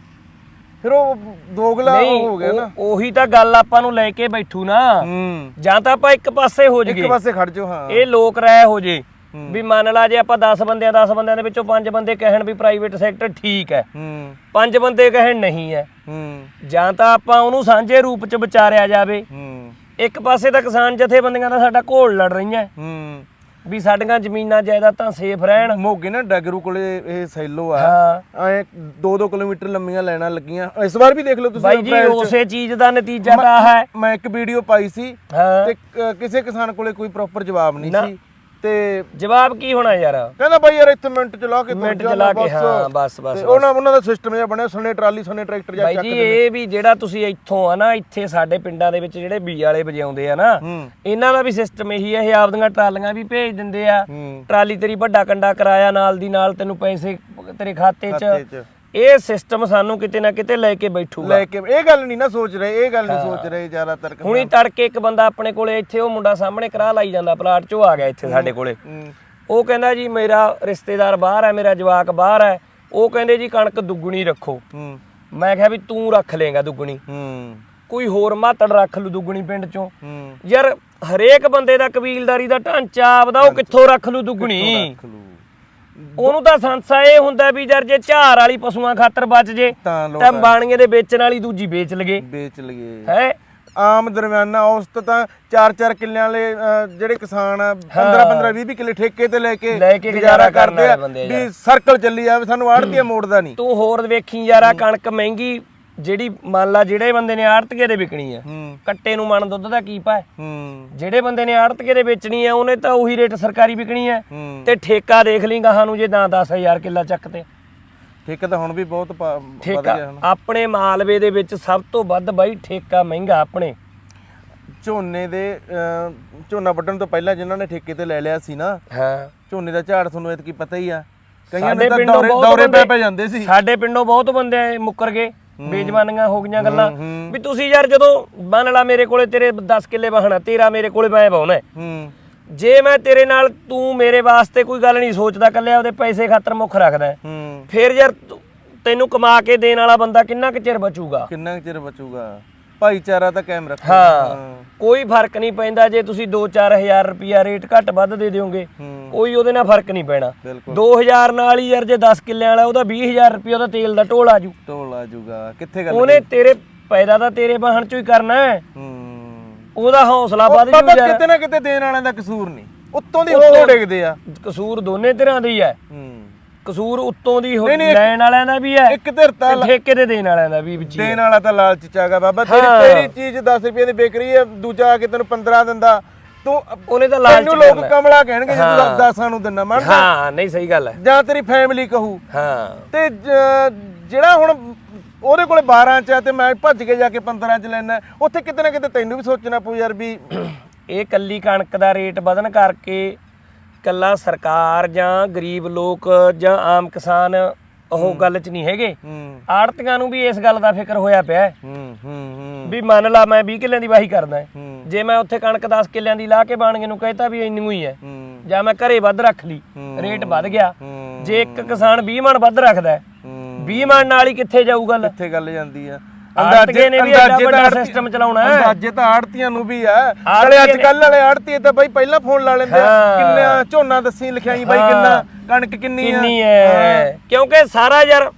ਫਿਰ ਉਹ ਦੋਗਲਾ ਹੋ ਗਿਆ ਨਾ। ਉਹ- ਤਾਂ ਗੱਲ ਆਪਾਂ ਨੂੰ ਲੈ ਕੇ ਬੈਠੂ ਨਾ। ਹੂੰ। ਜਾਂ ਤਾਂ ਆਪਾਂ ਇੱਕ ਪਾਸੇ ਹੋ ਇੱਕ ਜਗੇ ਪਾਸੇ ਖੜ ਜਾਓ ਹਾਂ। ਇਹ ਲੋਕ ਰਹਿ ਹੋ ਜੇ। ਵੀ ਮੰਨ ਲਾ ਜੇ ਆਪਾਂ 10 ਬੰਦਿਆਂ 10 ਬੰਦਿਆਂ ਦੇ ਵਿੱਚੋਂ 5 ਬੰਦੇ ਕਹਿਣ ਵੀ ਪ੍ਰਾਈਵੇਟ ਸੈਕਟਰ ਠੀਕ ਹੈ। ਹੂੰ। 5 ਬੰਦੇ ਕਹਿਣ ਨਹੀਂ ਹੈ। ਹੂੰ। ਜਾਂ ਤਾਂ ਆਪਾਂ ਉਹਨੂੰ ਸਾਂਝੇ ਰੂਪ ਚ ਵਿਚਾਰਿਆ ਜਾਵੇ। ਹੂੰ। ਇੱਕ ਪਾਸੇ ਤਾਂ ਕਿਸਾਨ ਜਥੇਬੰਦੀਆਂ ਦਾ ਸਾਡਾ ਘੋਲ ਲੜ ਰਹੀਆਂ। ਹੂੰ। ਵੀ ਸਾਡੀਆਂ ਜ਼ਮੀਨਾਂ ਜਾਇਦਾਦਾਂ ਸੇਫ ਰਹਿਣ। ਮੋਗੇ ਨਾ ਡਗਰੂ ਕੋਲੇ ਇਹ ਸੈਲੋ ਆ। ਐ 2-2 ਕਿਲੋਮੀਟਰ ਲੰਮੀਆਂ ਲਾਈਨਾਂ ਲੱਗੀਆਂ। ਇਸ ਵਾਰ ਵੀ ਦੇਖ ਲਓ ਤੁਸੀਂ ਬਾਈ ਜੀ। ਉਸੇ ਚੀਜ਼ ਦਾ ਨਤੀਜਾ ਤਾਂ ਹੈ। ਮੈਂ ਇੱਕ ਵੀਡੀਓ ਪਾਈ ਸੀ ਤੇ ਕਿਸੇ ਕਿਸਾਨ ਕੋਲੇ ਕੋਈ ਪ੍ਰੋਪਰ ਜਵਾਬ ਨਹੀਂ। ਸੀ। ਤੇ ਜਵਾਬ ਕੀ ਹੋਣਾ ਯਾਰ? ਕਹਿੰਦਾ ਬਾਈ ਯਾਰ ਇੱਥੇ ਮਿੰਟ ਚ ਲਾ ਕੇ ਮਿੰਟ ਚ ਲਾ ਕੇ। ਹਾਂ ਬਸ ਬਸ ਤੇ ਉਹਨਾਂ ਉਹਨਾਂ ਦਾ ਸਿਸਟਮ ਜਿਹਾ ਬਣਿਆ ਸਣੇ ਟਰਾਲੀ ਸਣੇ ਟਰੈਕਟਰ ਜਾਂ ਬਾਈ ਚੱਕ ਜੀ ਇਹ ਵੀ ਜਿਹੜਾ ਤੁਸੀਂ ਇੱਥੋਂ ਆ ਨਾ ਇੱਥੇ ਸਾਡੇ ਪਿੰਡਾਂ ਦੇ ਵਿੱਚ ਜਿਹੜੇ ਬੀ ਵਾਲੇ ਵਜਾਉਂਦੇ ਆ ਨਾ ਇਹਨਾਂ ਦਾ ਵੀ ਸਿਸਟਮ ਇਹੀ ਹੈ ਇਹ ਆਪਦੀਆਂ ਟਰਾਲੀਆਂ ਵੀ ਭੇਜ ਦਿੰਦੇ ਆ। ਟਰਾਲੀ ਤੇਰੀ ਵੱਡਾ ਕੰਡਾ ਕਰਾਇਆ ਨਾਲ ਦੀ ਨਾਲ ਤੈਨੂੰ ਪੈਸੇ ਤੇਰੇ ਖਾਤੇ 'ਚ। ਇਹ ਸਿਸਟਮ ਸਾਨੂੰ ਕਿਤੇ ਨਾ ਕਿਤੇ ਲੈ ਕੇ ਬੈਠੂਗਾ। ਲੈ ਕੇ ਇਹ ਗੱਲ ਨਹੀਂ ਨਾ ਸੋਚ ਰਹੇ ਇਹ ਗੱਲ ਨਹੀਂ ਸੋਚ ਰਹੇ ਜ਼ਿਆਦਾਤਰ। ਹੁਣੀ ਤੜਕੇ ਇੱਕ ਬੰਦਾ ਆਪਣੇ ਕੋਲੇ ਇੱਥੇ ਉਹ ਮੁੰਡਾ ਸਾਹਮਣੇ ਕਰਾ ਲਾਈ ਜਾਂਦਾ ਪਲਾਟ 'ਚੋਂ ਆ ਗਿਆ ਇੱਥੇ ਸਾਡੇ ਕੋਲੇ। ਉਹ ਕਹਿੰਦਾ ਜੀ ਮੇਰਾ ਰਿਸ਼ਤੇਦਾਰ ਬਾਹਰ ਹੈ ਮੇਰਾ ਜਵਾਕ ਬਾਹਰ ਹੈ। ਉਹ ਕਹਿੰਦੇ ਜੀ ਕਣਕ ਦੁੱਗਣੀ ਰੱਖੋ। ਮੈਂ ਕਿਹਾ ਵੀ ਤੂੰ ਰੱਖ ਲੇਗਾ ਦੁੱਗਣੀ। ਹੂੰ। ਕੋਈ ਹੋਰ ਮਾਤੜ ਰੱਖ ਲੂ ਦੁੱਗਣੀ ਪਿੰਡ ਚੋਂ। ਯਾਰ ਹਰੇਕ ਬੰਦੇ ਦਾ ਕਬੀਲਦਾਰੀ ਦਾ ਢਾਂਚਾ ਆਪਦਾ ਉਹ ਕਿੱਥੋਂ ਰੱਖ ਲੂ ਦੁੱਗਣੀ? ਉਹਨੂੰ ਤਾਂ ਸੰਸਾ ਇਹ ਹੁੰਦਾ ਵੀ ਯਾਰ ਜੇ ਝਾਰ ਵਾਲੀ ਪਸ਼ੂਆਂ ਖਾਤਰ ਬਚ ਜੇ ਤਾਂ ਲੋਕ ਤਾਂ ਬਾਣੀਏ ਦੇ ਵੇਚਣ ਵਾਲੀ ਦੂਜੀ ਵੇਚ ਲਗੇ ਵੇਚ ਲਈਏ। ਹੈ? ਆਮ ਦਰਮਿਆਨਾ ਔਸਤ ਤਾਂ 4-4 ਕਿੱਲਿਆਂ ਵਾਲੇ ਜਿਹੜੇ ਕਿਸਾਨ ਆ 15-15 20 ਕਿੱਲੇ ਠੇਕੇ ਤੇ ਲੈ ਕੇ ਗੁਜ਼ਾਰਾ ਕਰਦੇ ਆ ਵੀ ਸਰਕਲ ਚੱਲੀ ਜਾਵੇ ਸਾਨੂੰ ਆੜਤੀਆ ਮੋੜਦਾ ਨਹੀਂ। ਤੂੰ ਹੋਰ ਵੇਖੀ ਯਾਰ ਕਣਕ ਮਹਿੰਗੀ ਜਿਹੜੀ ਮੰਨ ਲਾ ਜਿਹੜੇ ਬੰਦੇ ਨੇ ਆੜਤੀਏ ਦੇ ਵਿਕਣੀ ਆ ਕੱਟੇ ਨੂੰ ਮਣ ਦੁੱਧ ਦਾ ਕੀ ਪਾ ਜਿਹੜੇ ਬੰਦੇ ਨੇ ਆੜਤੀਏ ਦੇ ਵੇਚਣੀ ਆ ਉਹਨੇ ਤਾਂ ਉਹੀ ਰੇਟ ਸਰਕਾਰੀ ਵਿਕਣੀ ਆ। ਤੇ ਠੇਕਾ ਦੇਖ ਲਈ ਗਾਹਾਂ ਨੂੰ ਜੇ ਤਾਂ 10000 ਕਿੱਲਾ ਚੱਕ ਤੇ। ਠੇਕਾ ਤਾਂ ਹੁਣ ਵੀ ਬਹੁਤ ਵੱਧ ਗਿਆ ਹੁਣ। ਆਪਣੇ ਮਾਲਵੇ ਦੇ ਵਿੱਚ ਸਭ ਤੋਂ ਵੱਧ ਬਾਈ ਠੇਕਾ ਮਹਿੰਗਾ ਆਪਣੇ। ਝੋਨੇ ਦੇ ਝੋਨਾ ਵੱਢਣ ਤੋਂ ਪਹਿਲਾਂ ਜਿਨ੍ਹਾਂ ਨੇ ਠੇਕੇ ਤੇ ਲੈ ਲਿਆ ਸੀ ਨਾ ਹਾਂ। ਝੋਨੇ ਦਾ ਝਾੜ ਤੁਹਾਨੂੰ ਐਤਕੀ ਪਤਾ ਹੀ ਆ। ਕਈਆਂ ਦੇ ਤਾਂ ਦੌਰੇ ਪੈ ਪੈ ਜਾਂਦੇ ਸੀ। ਸਾਡੇ ਪਿੰਡੋਂ ਬਹੁਤ ਬੰਦੇ ਮੁੱਕਰ ਗਏ। ਬੇਜਵਾਨੀਆਂ ਹੋ ਗਈਆਂ ਗੱਲਾਂ। ਵੀ ਤੁਸੀਂ ਯਾਰ ਜਦੋਂ ਮੰਨ ਲਾ ਮੇਰੇ ਕੋਲੇ ਤੇਰੇ 10 ਕਿੱਲੇ ਵਾਹਣਾ ਤੇਰਾ ਮੇਰੇ ਕੋਲੇ ਮੈਂ। ਹੂੰ। ਜੇ ਮੈਂ ਤੇਰੇ ਨਾਲ ਤੂੰ ਮੇਰੇ ਵਾਸਤੇ ਕੋਈ ਗੱਲ ਨਹੀਂ ਸੋਚਦਾ ਕੱਲਿਆ ਉਹਦੇ ਪੈਸੇ ਖਾਤਰ ਮੁੱਖ ਰੱਖਦਾ ਫਿਰ ਯਾਰ ਤੈਨੂੰ ਕਮਾ ਕੇ ਦੇਣ ਵਾਲਾ ਬੰਦਾ ਕਿੰਨਾ ਕੁ ਚਿਰ ਬਚੂਗਾ? ਕਿੰਨਾ ਕੁ ਚਿਰ ਬਚੂਗਾ? ਭਾਈਚਾਰਾ ਤਾਂ ਕਾਇਮ ਰੱਖੋ। ਹਾਂ। ਕੋਈ ਫ਼ਰਕ ਨਹੀਂ ਪੈਂਦਾ ਜੇ ਤੁਸੀਂ 2-4000 ਰੁਪਿਆ ਰੇਟ ਘੱਟ ਵੱਧ ਦੇ ਦਿਓਗੇ ਕੋਈ ਉਹਦੇ ਨਾਲ ਫ਼ਰਕ ਨਹੀਂ ਪੈਣਾ। ਬਿਲਕੁਲ। 2000 ਨਾਲ ਹੀ ਯਾਰ ਜੇ 10 ਕਿੱਲਿਆਂ ਵਾਲਾ ਉਹਦਾ 20000 ਰੁਪਿਆ ਉਹਦਾ ਤੇਲ ਦਾ ਢੋਲ ਆਜੂ। ਢੋਲ ਆ ਜਾਊਗਾ ਕਿੱਥੇ ਗੱਲ ਉਹਨੇ ਤੇਰੇ ਪੈਦਾ ਤਾਂ ਤੇਰੇ ਬਾਹਣ ਚੋਂ ਹੀ ਕਰਨਾ ਹੈ। ਉਹਦਾ ਹੌਸਲਾ ਵੱਧ ਜੂ ਯਾਰ। ਕਿਤੇ ਨਾ ਕਿਤੇ ਦੇਣ ਵਾਲਿਆਂ ਦਾ ਕਸੂਰ ਨਹੀਂ। ਉੱਤੋਂ ਦੀ ਉੱਤੋਂ ਡਿੱਗਦੇ ਆ। ਕਸੂਰ ਦੋਨੇ ਤਰ੍ਹਾਂ ਦਾ ਹੀ ਹੈ ਹੂੰ। ਕਸੂਰ ਉੱਤੋਂ ਦੀ ਹੋ- ਨਹੀਂ, ਨਹੀਂ, ਇੱਕ- ਲੈਣ ਵਾਲਿਆਂ ਦਾ ਵੀ ਹੈ ਇੱਕ ਧਿਰਤਾ ਤੇ ਠੇਕੇ ਦੇ ਦੇਣ ਵਾਲਿਆਂ ਦਾ ਵੀ ਵਿੱਚ ਹੀ ਹੈ। ਦੇਣ ਵਾਲਾ ਤਾਂ ਲਾਲਚ ਚ ਆਗਾ ਬਾਬਾ ਤੇਰੀ ਹਾਂ। ਤੇਰੀ ਚੀਜ਼ 10 ਰੁਪਏ ਦੀ ਵਿਕ ਰਹੀ ਹੈ ਦੂਜਾ ਆ ਕੇ ਤੈਨੂੰ 15 ਦਿੰਦਾ ਤੂੰ ਉਹਨੇ ਤਾਂ ਲਾਲਚ ਤੈਨੂੰ ਲੋਕ। ਕਮਲਾ ਕਹਿਣਗੇ ਜੇ ਤੂੰ ਹਾਂ। 10 ਨੂੰ ਦਿੰਦਾ ਮੰਨ ਹਾਂ ਨਹੀਂ ਸਹੀ ਗੱਲ ਹੈ ਜਾਂ ਤੇਰੀ ਫੈਮਿਲੀ ਕਹੂ ਹਾਂ ਤੇ ਜ- ਜਿਹੜਾ ਹੁਣ ਉਹਦੇ ਕੋਲੇ 12 ਚ ਆ ਤੇ ਮੈਂ ਭੱਜ ਕੇ ਜਾ ਕੇ 15 ਚ ਲੈਣਾ ਉੱਥੇ ਕਿਤੇ ਨਾ ਕਿਤੇ ਤੈਨੂੰ ਵੀ ਸੋਚਣਾ ਪਊ ਯਾਰ ਵੀ ਇਹ ਕੱਲੀ ਕਣਕ ਦਾ ਰੇਟ ਵਧਣ ਕਰਕੇ ਕੱਲਾ ਸਰਕਾਰ ਜਾਂ ਗਰੀਬ ਲੋਕ ਜਾਂ ਆਮ ਕਿਸਾਨ ਉਹ ਗੱਲ 'ਚ ਨਹੀਂ ਹੈਗੇ। ਆੜਤੀਆਂ ਨੂੰ ਵੀ ਇਸ ਗੱਲ ਦਾ ਫਿਕਰ ਹੋਇਆ ਪਿਆ ਹੈ ਵੀ ਮੰਨ ਲਾ ਮੈਂ 20 ਕਿੱਲਿਆਂ ਦੀ ਵਾਹੀ ਕਰਦਾ ਜੇ ਮੈਂ ਉੱਥੇ ਕਣਕ 10 ਕਿੱਲਿਆਂ ਦੀ ਲਾ ਕੇ ਬਾਣਗੇ ਨੂੰ ਕਹਿਤਾ ਵੀ ਇੰਨੀ ਹੀ ਹੈ। ਜਾਂ ਮੈਂ ਘਰੇ ਵੱਧ ਰੱਖ ਲਈ। ਰੇਟ ਵੱਧ ਗਿਆ। ਜੇ ਇੱਕ ਕਿਸਾਨ 20 ਮਣ ਵੱਧ ਰੱਖਦਾ ਹੈ ਹੂੰ। 20 ਮਣ ਨਾਲ ਹੀ ਕਿੱਥੇ ਜਾਊ ਗੱਲ? ਕਿੱਥੇ ਗੱਲ ਜਾਂਦੀ ਆ? ਆੜ੍ਹਤੀਏ ਨੇ ਵੀ ਐਡਾ ਅੰਦਾਜ਼ੇ ਵੱਡਾ system ਚਲਾਉਣਾ ਹੈ। ਅੰਦਾਜ਼ੇ ਤਾਂ ਆੜਤੀਆਂ ਨੂੰ ਵੀ ਆ। ਨਾਲੇ ਅੱਜ ਕੱਲ ਵਾਲੇ ਆੜਤੀਏ ਤਾਂ ਬਾਈ ਪਹਿਲਾਂ ਫੋਨ ਲਾ ਲੈਂਦੇ ਆ। ਕਿੰਨਾ ਝੋਨਾ ਦੱਸੀ ਲਿਖਿਆਈ ਬਾਈ। ਕਿੰਨਾ ਕਣਕ ਕਿੰਨੀ ਆ। ਕਿੰਨੀ ਹੈ। ਕਿਉਂਕਿ ਸਾਰਾ ਯਾਰ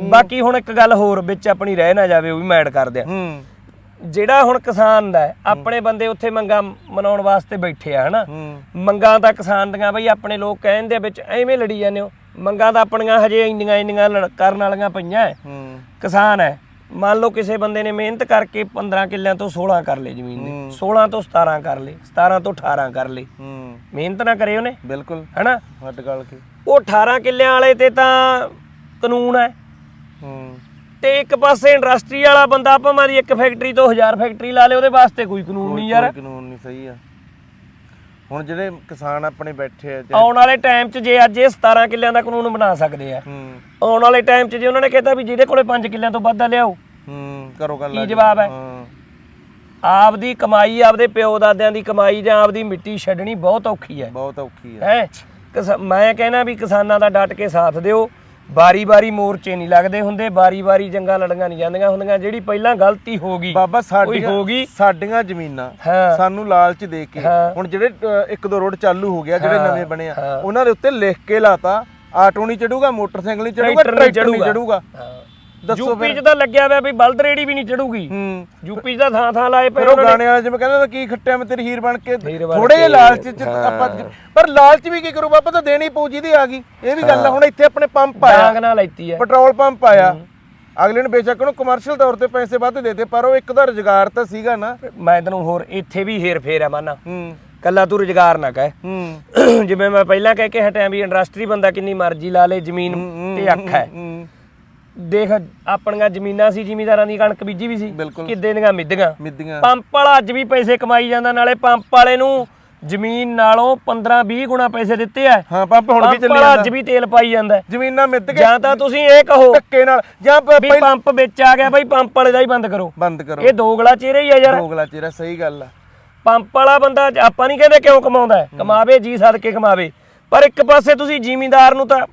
ਬਾਕੀ ਹੁਣ ਇੱਕ ਗੱਲ ਹੋਰ ਵਿੱਚ ਆਪਣੀ ਰਹਿ ਨਾ ਜਾਵੇ ਉਹ ਵੀ ਮੈਂ ਐਡ ਕਰ ਦਿਆਂ। ਹੂੰ। ਜਿਹੜਾ ਹੁਣ ਕਿਸਾਨ ਦਾ ਆਪਣੇ ਬੰਦੇ ਉੱਥੇ ਮੰਗਾ ਮਨਾਉਣ ਵਾਸਤੇ ਬੈਠੇ ਆ ਹਨਾ? ਮੰਗਾਂ ਤਾਂ ਕਿਸਾਨ ਦੀਆਂ ਬਈ ਆਪਣੇ ਲੋਕ ਕਹਿੰਦੇ ਆ ਵਿੱਚ ਐਵੇਂ ਲੜੀ ਜਾਂਦੇ ਹੋ। ਮੰਗਾਂ ਤਾਂ ਆਪਣੀਆਂ ਹਜੇ ਇੰਨੀਆਂ ਇੰਨੀਆਂ ਲੜ- ਕਰਨ ਵਾਲੀਆਂ ਪਈਆਂ ਕਿਸਾਨ ਹੈ। ਮੰਨ ਲਓ ਕਿਸੇ ਬੰਦੇ ਨੇ ਮਿਹਨਤ ਕਰਕੇ 15 ਕਿੱਲਿਆਂ ਤੋਂ 16 ਕਰ ਲਏ ਜ਼ਮੀਨ ਦੇ 16 ਤੋਂ 17 ਕਰ ਲਏ 17 ਤੋਂ 18 ਕਰ ਲਏ। ਹੂੰ। ਮਿਹਨਤ ਨਾ ਕਰੇ ਉਹਨੇ। ਬਿਲਕੁਲ। ਹਨਾ? ਹੱਡ ਗਲ ਕੇ। ਉਹ 18 ਕਿੱਲਿਆਂ ਵਾਲੇ ਤੇ ਤਾਂ ਕਾਨੂੰਨ ਹੈ। ਹੂੰ। ਤੇ ਇੱਕ ਪਾਸੇ ਇੰਡਸਟਰੀ ਵਾਲਾ ਬੰਦਾ ਭਾਵੇਂ ਦੀ ਇੱਕ ਫੈਕਟਰੀ ਤੋਂ 1000 ਫੈਕਟਰੀ ਲਾ ਲੇ ਉਹਦੇ ਵਾਸਤੇ ਕੋਈ ਕਾਨੂੰਨ ਨਹੀਂ ਯਾਰ। ਕੋਈ ਕਾਨੂੰਨ ਨਹੀਂ ਸਹੀ ਆ। ਹੁਣ ਜਿਹੜੇ ਕਿਸਾਨ ਆਪਣੇ ਬੈਠੇ ਆ ਆਉਣ ਵਾਲੇ ਟਾਈਮ 'ਚ ਜੇ ਅੱਜ ਇਹ 17 ਕਿੱਲਿਆਂ ਦਾ ਕਾਨੂੰਨ ਬਣਾ ਸਕਦੇ ਆ। ਹੂੰ। ਆਉਣ ਵਾਲੇ ਟਾਈਮ 'ਚ ਜੇ ਉਹਨਾਂ ਨੇ ਕਹਿਤਾ ਵੀ ਜਿਹਦੇ ਕੋਲੇ 5 ਕਿੱਲਿਆਂ ਤੋਂ ਵੱਧ ਆ ਲਿਆਓ। ਹੂੰ ਕਰੋ ਗੱਲ ਕੀ। ਜਵਾਬ ਹੈ? ਹਾਂ। ਆਪਦੀ ਕਮਾਈ ਆਪਦੇ ਪਿਓ ਦਾਦਿਆਂ ਦੀ ਕਮਾਈ ਜਾਂ ਆਪਦੀ ਮਿੱਟੀ ਛੱਡਣੀ ਬਹੁਤ ਔਖੀ ਹੈ। ਬਹੁਤ ਔਖੀ ਆ ਹੈ? ਮੈਂ ਕਹਿੰਦਾ ਵੀ ਕਿਸਾਨਾਂ ਦਾ ਡਟ ਕੇ ਸਾਥ ਦਿਓ। ਬਾਰੀ-ਬਾਰੀ ਮੋਰਚੇ ਨਹੀਂ ਲੱਗਦੇ ਹੁੰਦੇ ਬਾਰੀ-ਬਾਰੀ ਜੰਗਾਂ ਲੜੀਆਂ ਨਹੀਂ ਜਾਂਦੀਆਂ ਹੁੰਦੀਆਂ ਜਿਹੜੀ ਪਹਿਲਾਂ ਗਲਤੀ ਹੋ ਗਈ ਬਾਬਾ ਸਾਡੀਆਂ ਹੋ ਗਈ ਸਾਡੀਆਂ ਜ਼ਮੀਨਾਂ ਸਾਨੂੰ ਲਾਲਚ ਦੇ ਕੇ। ਹੁਣ ਜਿਹੜੇ ਇੱਕ ਦੋ ਰੋਡ ਚਾਲੂ ਹੋ ਗਿਆ ਜਿਹੜੇ ਨਵੇਂ ਬਣੇ ਆ। ਉਹਨਾਂ ਦੇ ਉੱਤੇ ਲਿਖ ਕੇ ਲਾਤਾ ਆਟੋ ਨਹੀਂ ਚੜੂਗਾ ਮੋਟਰਸਾਈਕਲ ਨਹੀਂ ਚੜੂਗਾ ਟਰੈਕਟਰ ਨਹੀਂ ਚੜੂਗਾ। ਦੱਸੋ ਯੂਪੀ 'ਚ ਤਾਂ ਲੱਗਿਆ ਹੋਇਆ ਵੀ ਬਲਦ ਰੇੜੀ ਵੀ ਨਹੀਂ ਚੜੂਗੀ। ਹੂੰ। ਯੂਪੀ 'ਚ ਤਾਂ ਥਾਂ ਥਾਂ ਲਾਏ ਪਏ ਫਿਰ ਉਹ ਉਹਨਾਂ ਨੇ। ਗਾਣੇ ਵਾਲਾ ਜਿਵੇਂ ਕਹਿੰਦਾ ਤਾਂ ਕੀ ਖੱਟਿਆ ਮੈਂ ਤੇਰੀ ਹੀਰ ਬਣ ਕੇ ਹੀਰ ਬਣ ਥੋੜੇ ਜਿਹੇ ਕੇ, ਲਾਲਚ ਚ ਹਾਂ। ਆਪਾਂ ਪਰ ਲਾਲਚ ਵੀ ਕੀ ਕਰੂ ਬਾਬਾ ਤਾਂ ਦੇਣੀ ਪਊ ਜਿਹਦੀ ਆ ਗਈ। ਇਹ ਵੀ ਗੱਲ ਆ ਹੁਣ ਇੱਥੇ ਆਪਣੇ ਪੰਪ ਆਇਆ। ਡਾਂਗ ਨਾਲ ਲੈਤੀ ਹੈ ਪੈਟਰੋਲ ਪੰਪ ਆਇਆ। ਅਗਲੇ ਨੇ ਬੇਸ਼ੱਕ ਉਹਨੂੰ ਕਮਰਸ਼ੀਅਲ ਤੌਰ ਤੇ ਪੈਸੇ ਵੱਧ ਦੇਤੇ ਪਰ ਉਹ ਇੱਕ ਦਾ ਰੁਜ਼ਗਾਰ ਤਾਂ ਸੀਗਾ ਨਾ। ਮੈਂ ਤੈਨੂੰ ਹੋਰ ਇੱਥੇ ਵੀ ਹੇਰ ਫੇਰ ਆ ਮਾਨਾ। ਹੂੰ। ਕੱਲਾ ਤੂੰ ਰੁਜ਼ਗਾਰ ਨਾ ਕਹਿ। ਹੂੰ। ਜਿਵੇਂ ਮੈਂ ਪਹਿਲਾਂ ਕਹਿ ਕੇ ਹਟਿਆ ਵੀ ਇੰਡਸਟਰੀ ਬੰਦਾ ਕਿੰਨੀ ਮਰਜ਼ੀ ਲਾ ਲੇ ਜ਼ਮੀਨ ਤੇ ਅੱਖ ਹੈ ਹੂੰ। ਦੇਖ ਆਪਣੀਆਂ ਜ਼ਮੀਨਾਂ ਸੀ ਜ਼ਿਮੀਂਦਾਰਾਂ ਦੀ ਕਣਕ ਬੀਜੀ ਵੀ ਸੀ। ਬਿਲਕੁਲ। ਕਿੱਦੇ ਦੀਆਂ ਮਿੱਧੀਆਂ? ਪੰਪ ਵਾਲਾ ਅੱਜ ਵੀ ਪੈਸੇ ਕਮਾਈ ਜਾਂਦਾ ਨਾਲੇ ਪੰਪ ਵਾਲੇ ਨੂੰ ਜ਼ਮੀਨ ਨਾਲੋਂ 15 20 ਗੁਣਾ ਪੈਸੇ ਦਿੱਤੇ ਆ। ਹਾਂ ਪੰਪ ਹੁਣ ਵੀ ਪੰਪ ਚੱਲੀ ਵਾਲਾ ਜਾਂਦਾ। ਅੱਜ ਵੀ ਤੇਲ ਪਾਈ ਜਾਂਦਾ। ਹੈ। ਜ਼ਮੀਨਾਂ ਮਿੱਧ ਕੇ ਜਾਂ ਤਾਂ ਤੁਸੀਂ ਇਹ ਕਹੋ ਧੱਕੇ ਨਾਲ ਜਾਂ ਪ- ਵੀ ਪੰਪ ਵਿੱਚ ਆ ਗਿਆ ਬਾਈ ਪੰਪ ਵਾਲੇ ਦਾ ਹੀ ਬੰਦ ਕਰੋ। ਬੰਦ ਕਰੋ। ਇਹ ਦੋਗਲਾ ਚਿਹਰੇ ਹੀ ਆ ਯਾਰ। ਦੋਗਲਾ ਚਿਹਰਾ ਸਹੀ ਗੱਲ ਆ। ਪੰਪ ਵਾਲਾ ਬੰਦਾ ਆਪਾਂ ਨਹੀਂ ਕਹਿੰਦੇ ਕਿਉਂ ਕਮਾਉਂਦਾ। ਹੈ। ਕਮਾਵੇ ਜੀ ਸਦਕੇ ਕਮਾਵੇ। ਪਰ ਇੱਕ ਪਾਸੇ ਤੁਸੀਂ ਜ਼ਿਮੀਂਦਾਰ ਨੂੰ ਤਾਂ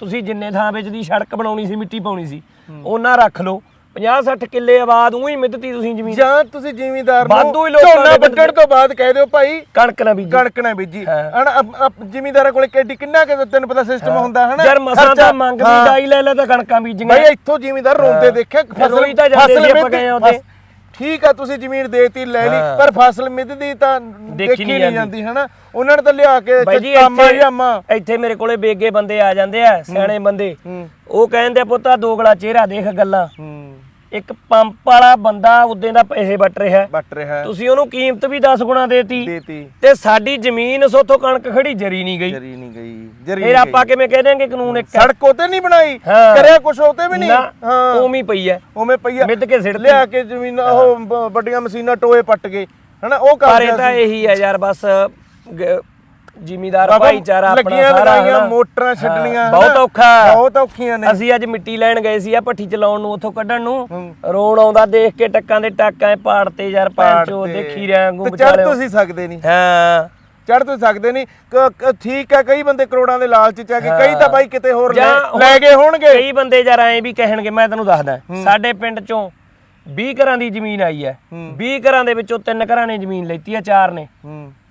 ਤੁਸੀਂ ਜਿੰਨੇ ਥਾਂ ਵਿੱਚ ਦੀ ਸੜਕ ਬਣਾਉਣੀ ਸੀ ਮਿੱਟੀ ਪਾਉਣੀ ਸੀ ਉਹਨਾਂ ਰੱਖ ਲਓ। 50 60 ਕਿੱਲੇ ਆਬਾਦ ਉਹੀ ਮਿੱਧਤੀ ਤੁਸੀਂ ਜ਼ਮੀਨ ਜਾਂ ਤੁਸੀਂ ਜ਼ਿਮੀਂਦਾਰ ਨੂੰ ਵਾਧੂ ਹੀ ਲੋਕਾਂ ਝੋਨਾ ਦੇ ਵੱਢਣ ਤੋਂ ਬਾਅਦ ਕਹਿ ਦਿਓ ਭਾਈ ਕਣਕ ਨਾ ਬੀਜੀ। ਕਣਕ ਨਾ ਬੀਜੀ। ਹਾਂ। ਹਣ ਜ਼ਿਮੀਂਦਾਰਾਂ ਕੋਲੇ ਕਿੱਡੀ ਕਿੰਨਾ ਕਿ ਤੈਨੂੰ ਪਤਾ ਸਿਸਟਮ ਹੁੰਦਾ ਹਨਾ? ਯਾਰ ਮਸਾਂ ਖਰਚਾ- ਤਾਂ ਮੰਗ ਹਾਂ। ਵੀ ਡਾਈ ਲੈ ਲੈ ਤਾਂ ਕਣਕਾਂ ਬੀਜੀਆਂ। ਭਾਈ ਇੱਥੋਂ ਜ਼ਿਮੀਂਦਾਰ ਰੋਂਦੇ ਦੇਖਿਆ ਫਿਰ ਰੋਈ ਤਾਂ ਜਾਂਦੇ ਸੀ, ਆਪਾਂ ਗਏ ਆ ਉੱਥੇ। ਠੀਕ ਆ ਤੁਸੀਂ ਜ਼ਮੀਨ ਦੇਤੀ ਲੈ ਲਈ। ਪਰ ਫਸਲ ਮਿੱਧਦੀ ਤਾਂ ਦੇਖੀ ਨਹੀਂ ਜਾਂਦੀ। ਹਨਾ? ਉਹਨਾਂ ਨੇ ਤਾਂ ਲਿਆ ਕੇ ਇੱਥੇ ਜਾਮਾ ਇੱਥੇ ਮੇਰੇ ਕੋਲੇ ਬੇਗੇ ਬੰਦੇ ਆ ਜਾਂਦੇ ਆ ਸਿਆਣੇ ਬੰਦੇ। ਉਹ ਕਹਿੰਦੇ ਪੁੱਤਾ ਦੋਗਲਾ ਚਿਹਰਾ ਦੇਖ ਗੱਲਾਂ। ਇੱਕ ਪੰਪ ਵਾਲਾ ਬੰਦਾ ਉਦੋਂ ਦਾ ਪੈਸੇ ਵੱਟ ਰਿਹਾ ਵੱਟ ਰਿਹਾ ਹੈ। ਤੁਸੀਂ ਉਹਨੂੰ ਕੀਮਤ ਵੀ 10 ਗੁਣਾ ਦੇਤੀ। ਦੇਤੀ। ਤੇ ਸਾਡੀ ਜ਼ਮੀਨ ਸੋਥੋਂ ਕਣਕ ਖੜੀ ਜਰੀ ਨਹੀਂ ਗਈ। ਜਰੀ ਨਹੀਂ ਗਈ। ਜਰੀ ਫਿਰ ਆਪਾਂ ਕਿਵੇਂ ਕਹਿ ਦਿਆਂਗੇ ਕਾਨੂੰਨ ਇੱਕ। ਸੜਕ ਉਤੇ ਨਹੀਂ ਬਣਾਈ। ਹਾਂ। ਕਰਿਆ ਕੁਛ ਉਤੇ ਵੀ ਨਹੀਂ। ਨਾ ਹਾਂ। ਉਵੇਂ ਹੀ ਪਈ ਐ ਉਵੇਂ ਪਈਆ ਮਿੱਧ ਕੇ ਸਿੱਟ ਲਿਆ ਕੇ ਜ਼ਮੀਨ ਉਹ ਬ- ਵੱਡੀਆਂ ਮਸ਼ੀਨਾਂ ਟੋਏ ਪੱਟ ਗਏ ਹਨਾ ਉਹ ਕਰ ਪਰ ਇਹ ਤਾਂ ਇਹੀ ਹੈ ਯਾਰ ਬਸ ਗ- ਜ਼ਿਮੀਦਾਰ ਬਾਬਾ, ਭਾਈਚਾਰਾ ਆਪਣਾ ਲੱਗੀਆਂ ਸਾਰਾ ਲਗਾਈਆਂ, ਹਨਾ। ਮੋਟਰਾਂ ਛੱਡਣੀਆਂ, ਹਾਂ, ਬਹੁਤ ਹਨਾ। ਔਖਾ। ਬਹੁਤ ਔਖੀਆਂ ਨੇ। ਅਸੀਂ ਅੱਜ ਮਿੱਟੀ ਲੈਣ ਗਏ ਸੀ ਆ ਭੱਠੀ ਚਲਾਉਣ ਨੂੰ ਉੱਥੋਂ ਕੱਢਣ ਨੂੰ। ਰੋਣ ਆਉਂਦਾ ਦੇਖ ਕੇ ਟੱਕਾਂ ਦੇ ਟੱਕਾਂ ਪਾੜ ਤੇ ਯਾਰ ਭੈਣ ਚੋ ਤੇ- ਦੇਖੀ ਰਿਆਂ ਗੂ ਤੇ ਚੜ ਵਿਚਾਲੇ ਤੁਸੀਂ ਸਕਦੇ ਨਹੀਂ। ਹਾਂ। ਚੜ ਤੁਸੀਂ ਸਕਦੇ ਨਹੀਂ। ਕ- ਕ- ਠੀਕ ਹੈ ਕਈ ਬੰਦੇ ਕਰੋੜਾਂ ਦੇ ਲਾਲਚ ਚ ਆ ਕੇ ਕਈ ਤਾਂ ਬਾਈ ਕਿਤੇ ਹੋਰ ਲੈ ਜਾਂ ਲੈ ਗਏ ਹੋਣਗੇ। ਕਈ ਬੰਦੇ ਯਾਰ ਐਂ ਵੀ ਕਹਿਣਗੇ ਮੈਂ ਤੈਨੂੰ ਦੱਸਦਾ ਸਾਡੇ ਪਿੰਡ ਚੋਂ 20 ਘਰਾਂ ਦੀ ਜ਼ਮੀਨ ਆਈ ਹੈ। 20 ਘਰਾਂ ਦੇ ਵਿੱਚੋਂ ਤਿੰਨ ਘਰਾਂ ਨੇ ਜ਼ਮੀਨ ਲੈਤੀ ਹੈ ਚਾਰ ਨੇ।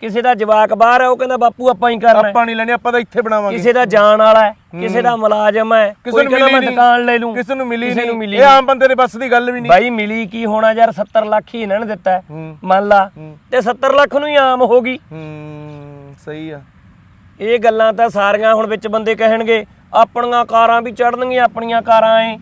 ਕਿਸੇ ਦਾ ਜਵਾਕ ਬਾਹਰ ਹੈ ਉਹ ਕਹਿੰਦਾ ਬਾਪੂ ਆਪਾਂ ਹੀ ਕਰਨਾ। ਆਪਾਂ ਨਹੀਂ ਲੈਣੀ ਆਪਾਂ ਤਾਂ ਇੱਥੇ ਬਣਾਵਾਂਗੇ। ਕਿਸੇ ਦਾ ਜਾਣ ਵਾਲਾ ਹੈ ਕਿਸੇ ਦਾ ਮੁਲਾਜ਼ਮ ਹੈ ਕਿਸੇ ਨੂੰ ਮਿਲੀ ਦੁਕਾਨ ਲੈ ਲੂੰ। ਕਿਸੇ ਨੂੰ ਮਿਲੀ ਨਹੀਂ। ਇਹ ਆਮ ਬੰਦੇ ਦੇ ਬਸ ਦੀ ਗੱਲ ਵੀ ਨਹੀਂ। ਬਾਈ ਮਿਲੀ ਕੀ ਹੋਣਾ ਯਾਰ? 70 ਲੱਖ ਹੀ ਇਹਨਾਂ ਨੇ ਦਿੱਤਾ ਮੰਨ ਲਾ। ਤੇ 70 ਲੱਖ ਨੂੰ ਹੀ ਆਮ ਹੋ ਗਈ। ਸਹੀ ਆ। ਇਹ ਗੱਲਾਂ ਤਾਂ ਸਾਰੀਆਂ ਹੁਣ ਵਿੱਚ ਬੰਦੇ ਕਹਿਣਗੇ ਆਪਣੀਆਂ ਕਾਰਾਂ ਵੀ ਚੜਨਗੀਆਂ ਆਪਣੀਆਂ ਕਾਰਾਂ ਐ।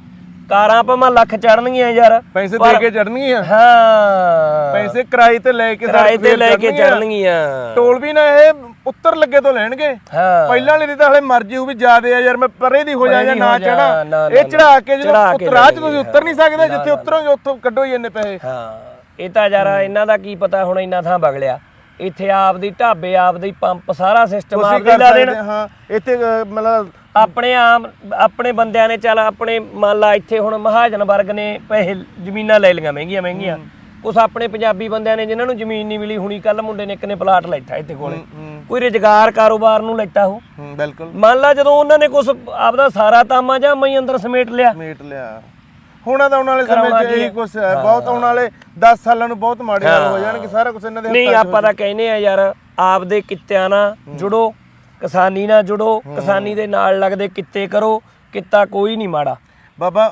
ਕਾਰਾਂ ਭਾਵੇਂ ਲੱਖ ਚੜਨਗੀਆਂ ਯਾਰ ਪੈਸੇ ਦੇ ਕੇ ਚੜਨਗੀਆਂ ਹਾਂ। ਪੈਸੇ ਕਿਰਾਏ ਤੇ ਲੈ ਕੇ ਕਿਰਾਏ ਤੇ ਲੈ ਕੇ। ਚੜਨਗੀਆਂ ਟੋਲ ਵੀ ਨਾ ਇਹ ਉੱਤਰ ਲੱਗੇ ਤੋਂ ਲੈਣਗੇ। ਹਾਂ। ਪਹਿਲਾਂ ਵਾਲੀ ਦੀ ਤਾਂ ਹਲੇ ਮਰਜ਼ੀ ਹੋਊ ਵੀ ਜ਼ਿਆਦੇ ਆ ਯਾਰ ਮੈਂ ਪਰੇ ਦੀ ਹੋ ਜਾ ਜਾਂ ਨਾ ਹੋ ਚੜਾ ਇਹ ਚੜਾ ਕੇ ਜਦੋਂ ਉਤਰਾਜ ਲੈ ਤੁਸੀਂ ਉੱਤਰ ਨਹੀਂ ਸਕਦੇ ਜਿੱਥੇ ਉਤਰੋਗੇ ਉੱਥੋਂ ਕੱਢੋ ਹੀ ਇੰਨੇ ਪੈਸੇ। ਹਾਂ। ਇਹ ਤਾਂ ਯਾਰ ਇਹਨਾਂ ਦਾ ਕੀ ਪਤਾ ਹੁਣ ਇੰਨਾ ਥਾਂ ਬਗਲਿਆ ਇੱਥੇ ਆਪਦੀ ਢਾਬੇ ਆਪਦੀ ਪੰਪ ਸਾਰਾ ਸਿਸਟਮ ਕਰ ਲਾ ਦੇਣ। ਹਾਂ। ਇੱਥੇ ਮਤਲਬ ਆਪਣੇ ਆਮ ਆਪਣੇ ਬੰਦਿਆਂ ਨੇ ਚੱਲ ਆਪਣੇ ਮੰਨ ਲਾ ਇੱਥੇ ਹੁਣ ਮਹਾਜਨ ਵਰਗ ਨੇ ਪੈਸੇ ਜ਼ਮੀਨਾਂ ਲੈ ਲਈਆਂ ਮਹਿੰਗੀਆਂ ਮਹਿੰਗੀਆਂ। ਕੁਛ ਆਪਣੇ ਪੰਜਾਬੀ ਬੰਦਿਆਂ ਨੇ ਜਿਨ੍ਹਾਂ ਨੂੰ ਜ਼ਮੀਨ ਨਹੀਂ ਮਿਲੀ ਹੁਣੀ ਕੱਲ ਮੁੰਡੇ ਨੇ ਇੱਕ ਨੇ ਪਲਾਟ ਲੈਤਾ ਇੱਥੇ ਕੋਲੇ। ਕੋਈ ਰੁਜ਼ਗਾਰ ਕਾਰੋਬਾਰ ਨੂੰ ਲੈਤਾ ਹੋ ਹੂੰ ਬਿਲਕੁਲ। ਮੰਨ ਲਾ ਜਦੋਂ ਉਹਨਾਂ ਨੇ ਕੁਛ ਆਪਦਾ ਸਾਰਾ ਤਾਮਾ ਜਾਂ ਮਈ ਅੰਦਰ ਸਮੇਟ ਲਿਆ। ਮੇਟ ਲਿਆ। ਹੁਣ ਤਾਂ ਆਉਣ ਵਾਲੇ ਸਮੇਂ 'ਚ ਇਹੀ? ਕੁਝ ਹੈ। ਬਹੁਤ ਆਉਣ ਵਾਲੇ 10 ਸਾਲਾਂ ਨੂੰ ਬਹੁਤ ਮਾੜੇ ਹਾਲ ਹੋ ਜਾਣਗੇ। ਸਾਰਾ ਕੁਝ ਇਹਨਾਂ ਦੇ ਨਹੀਂ ਆਪਾਂ ਤਾਂ ਕਹਿੰਦੇ ਆ ਯਾਰ ਆਪਦੇ ਕਿੱਤਿਆਂ ਨਾਲ ਜੁੜੋ। ਕਿਸਾਨੀ ਨਾਲ ਜੁੜੋ ਕਿਸਾਨੀ ਦੇ ਨਾਲ ਲੱਗਦੇ ਕਿੱਤੇ ਕਰੋ ਕਿੱਤਾ ਕੋਈ ਨਹੀਂ ਮਾੜਾ ਬਾਬਾ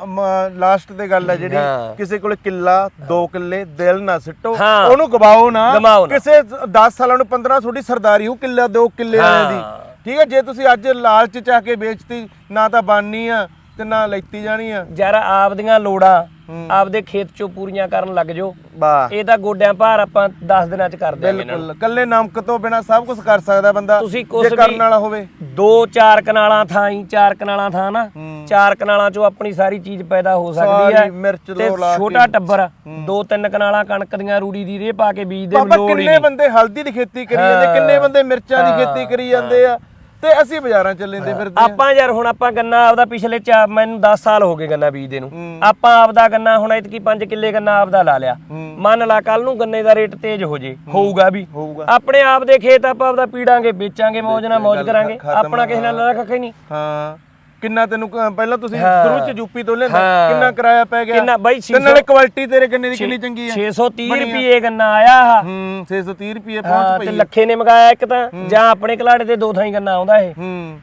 ਲਾਸਟ ਤੇ ਗੱਲ ਹੈ ਜਿਹੜੀ। ਕਿਸੇ ਕੋਲੇ ਕਿੱਲਾ 2 ਕਿੱਲੇ ਦਿਲ ਨਾ ਸਿੱਟੋ। ਉਹਨੂੰ ਗਵਾਓ ਨਾ। ਕਿਸੇ 10 ਸਾਲਾਂ ਨੂੰ 15 ਤੁਹਾਡੀ ਸਰਦਾਰੀ ਹੋ ਕਿੱਲਾ 2 ਕਿੱਲੇ ਵਾਲੇ ਦੀ। ਠੀਕ ਹੈ ਜੇ ਤੁਸੀਂ ਅੱਜ ਲਾਲਚ ਚ ਆ ਕੇ ਵੇਚਤੀ ਨਾ ਤਾਂ ਬਾਨੀ ਆ ਤੇ ਨਾ ਲੈਤੀ ਜਾਣੀ ਆ। ਯਾਰ ਆਪਦੀਆਂ ਲੋੜਾਂ ਆਪਦੇ ਖੇਤ ਚੋਂ ਪੂਰੀਆਂ ਕਰਨ ਲੱਗ ਜਾਓ। ਵਾਹ। ਇਹ ਤਾਂ ਗੋਡਿਆਂ ਭਾਰ ਆਪਾਂ 10 ਦਿਨਾਂ ਚ ਕਰ ਦਿਆਂਗੇ ਬਿਲਕੁਲ। ਕੱਲੇ ਨਮਕ ਤੋਂ ਬਿਨਾ ਸਭ ਕੁਝ ਕਰ ਸਕਦਾ ਬੰਦਾ ਤੁਸੀਂ ਕਰਨ ਵਾਲਾ ਹੋਵੇ। ਦੋ ਚਾਰ ਕਨਾਲਾਂ ਥਾਂ ਹੀ ਚਾਰ ਕਨਾਲਾਂ ਥਾਂ ਨਾ। ਚਾਰ ਕਨਾਲਾਂ ਚੋਂ ਆਪਣੀ ਸਾਰੀ ਚੀਜ਼ ਪੈਦਾ ਹੋ ਸਕਦੀ ਹੈ। ਸਾਰੀ ਮਿਰਚ ਤੇ ਲੋ ਲਾ। ਛੋਟਾ ਟੱਬਰ ਦੋ ਤਿੰਨ ਕਨਾਲਾਂ ਕਣਕ ਦੀਆਂ ਰੂੜੀ ਦੀ ਰੇ ਪਾ ਕੇ ਬੀਜ ਦੇ ਬਾਬਾ ਲੋੜ ਹੀ ਕਿੰਨੇ ਨਹੀਂ। ਬੰਦੇ ਹਲਦੀ ਦੀ ਖੇਤੀ ਕਰੀ ਜਾਂਦੇ ਕਿੰਨੇ ਬੰਦੇ ਮਿਰਚਾਂ ਦੀ ਖੇਤੀ ਕਰੀ ਜਾਂਦੇ ਆ। ਤੇ ਅਸੀਂ ਬਾਜ਼ਾਰਾਂ ਚ ਲੈਂਦੇ ਫਿਰਦੇ ਆ ਆਪਾਂ ਯਾਰ ਹੁਣ ਆਪਾਂ ਗੰਨਾ ਆਪਦਾ ਪਿਛਲੇ ਚਾ ਮੈਨੂੰ 10 ਸਾਲ ਹੋ ਗਏ ਗੰਨਾ ਬੀਜਦੇ ਨੂੰ। ਆਪਾਂ ਆਪਦਾ ਗੰਨਾ ਹੁਣ ਇਤਕੀ 5 ਕਿੱਲੇ ਗੰਨਾ ਆਪਦਾ ਲਾ ਲਿਆ। ਮੰਨ ਲਾ ਕੱਲ ਨੂੰ ਗੰਨੇ ਦਾ ਰੇਟ ਤੇਜ਼ ਹੋ ਜੇ ਹੋਊਗਾ ਵੀ। ਹੋਊਗਾ। ਆਪਣੇ ਆਪ ਦੇ ਖੇਤ ਆਪਾਂ ਆਪਦਾ ਪੀੜਾਂਗੇ ਵੇਚਾਂਗੇ ਮੌਜ ਨਾਲ ਮੌਜ ਕਰਾਂਗੇ। ਆਪਣਾ ਕਿਸੇ ਨਾਲ ਲੜਾ ਕੱਖ ਹੀ ਨਹੀਂ। ਹਾਂ। ਕਿੰਨਾ ਤੈਨੂੰ ਕ- ਪਹਿਲਾਂ ਤੁਸੀਂ ਸ਼ੁਰੂ ਚ ਯੂਪੀ ਤੋਂ ਲੈਂਦਾ ਹਾਂ। ਕਿੰਨਾ ਕਿਰਾਇਆ ਪੈ ਗਿਆ? ਕਿੰਨਾ ਬਾਈ ਤੇ ਨਾਲੇ ਕੁਆਲਿਟੀ ਤੇਰੇ ਗੰਨੇ ਦੀ ਕਿੰਨੀ ਚੰਗੀ ਆ? 630 ਰੁਪਏ ਗੰਨਾ ਆਇਆ ਆ। ਹੂੰ 630 ਰੁਪਏ ਹਾਂ, ਪਹੁੰਚ ਤੇ ਪਈ ਲੱਖੇ ਨੇ ਮੰਗਾਇਆ ਇੱਕ ਤਾਂ ਜਾਂ ਆਪਣੇ ਕਲਾੜੇ ਤੇ ਦੋ ਥਾਈ ਗੰਨਾ ਆਉਂਦਾ ਇਹ। ਹੂੰ।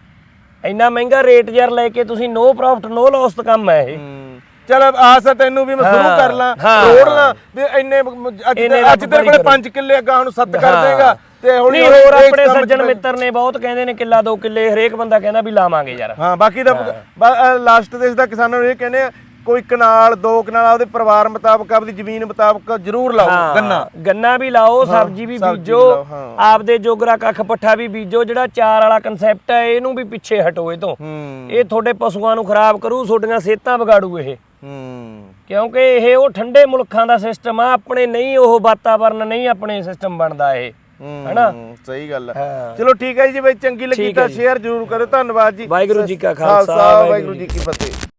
ਇੰਨਾ ਮਹਿੰਗਾ ਰੇਟ ਯਾਰ ਲੈ ਕੇ ਤੁਸੀਂ ਨੋ ਪ੍ਰੋਫਿਟ ਨੋ ਲਾਸ ਦਾ ਕੰਮ ਹੈ ਇਹ। ਹੂੰ। ਚੱਲ ਆਸ ਆ ਤੈਨੂੰ ਵੀ ਮੈਂ ਸ਼ੁਰੂ ਕਰ ਲਾਂ। ਰੋੜ ਲਾਂ ਵੀ ਇੰਨੇ ਅੱਜ ਤੇ- ਤੇਰੇ ਕੋਲੇ ਭਰੀ 5 ਕਿੱਲੇ ਅੱਗਾ ਹੁਣ 7 ਕਰ ਦੇਗਾ ਤੇ ਹੌਲੀ ਹੋਰ ਆਪਣੇ ਸੱਜਣ ਮਿੱਤਰ ਨੇ ਬਹੁਤ ਕਹਿੰਦੇ ਨੇ ਕਿੱਲਾ ਦੋ ਕਿੱਲੇ ਹਰੇਕ ਬੰਦਾ ਕਹਿੰਦਾ ਵੀ ਲਾਵਾਂਗੇ ਯਾਰ। ਹਾਂ ਬਾਕੀ ਦਾ ਲਾਸਟ ਦੇ ਇਸ ਦਾ ਕਿਸਾਨਾਂ ਨੂੰ ਇਹ ਕਹਿੰਦੇ ਆ ਕੋਈ ਕਨਾਲ ਦੋ ਕਨਾਲ ਆਪਦੇ ਪਰਿਵਾਰ ਮੁਤਾਬਕ ਆਪਦੀ ਜ਼ਮੀਨ ਮੁਤਾਬਕ ਜ਼ਰੂਰ ਲਾਓ। ਗੰਨਾ। ਗੰਨਾ ਵੀ ਲਾਓ ਸਬਜ਼ੀ ਵੀ ਸਬਜ਼ੀ ਬੀਜੋ ਵੀ ਲਾਓ, ਹਾਂ। ਆਪਦੇ ਜੋਗਰਾ ਕੱਖ ਪੱਠਾ ਵੀ ਬੀਜੋ ਜਿਹੜਾ ਚਾਰ ਵਾਲਾ ਕਨਸੈਪਟ ਹੈ ਇਹਨੂੰ ਵੀ ਪਿੱਛੇ ਹਟੋ ਇਹ ਤੋਂ ਹੂੰ। ਇਹ ਤੁਹਾਡੇ ਪਸ਼ੂਆਂ ਨੂੰ ਖਰਾਬ ਕਰੂ ਤੁਹਾਡੀਆਂ ਸਿਹਤਾਂ ਵਿਗਾੜੂ ਇਹ। ਹੂੰ। ਕਿਉਂਕਿ ਇਹ ਉਹ ਠੰਡੇ ਮੁਲਕਾਂ ਦਾ ਸਿਸਟਮ ਆ ਆਪਣੇ ਨਹੀਂ ਉਹ ਵਾਤਾਵਰਨ ਨਹੀਂ ਆਪਣੇ ਸਿਸਟਮ ਬਣਦਾ ਇਹ। ਹੈਨਾ? ਹੂੰ ਸਹੀ ਗੱਲ ਹੈ। ਹਾਂ। ਚਲੋ ਠੀਕ ਹੈ ਜੀ ਬਈ ਚੰਗੀ ਲੱਗੀ ਠੀਕ ਹੈ ਤਾਂ ਜੀ। ਸ਼ੇਅਰ ਜ਼ਰੂਰ ਕਰੋ ਧੰਨਵਾਦ ਜੀ। ਵਾਹਿਗੁਰੂ ਜੀ ਕਾ ਖਾਲਸਾ, ਵਾਹਿਗੁਰੂ ਜੀ ਕੀ ਫਤਿਹ।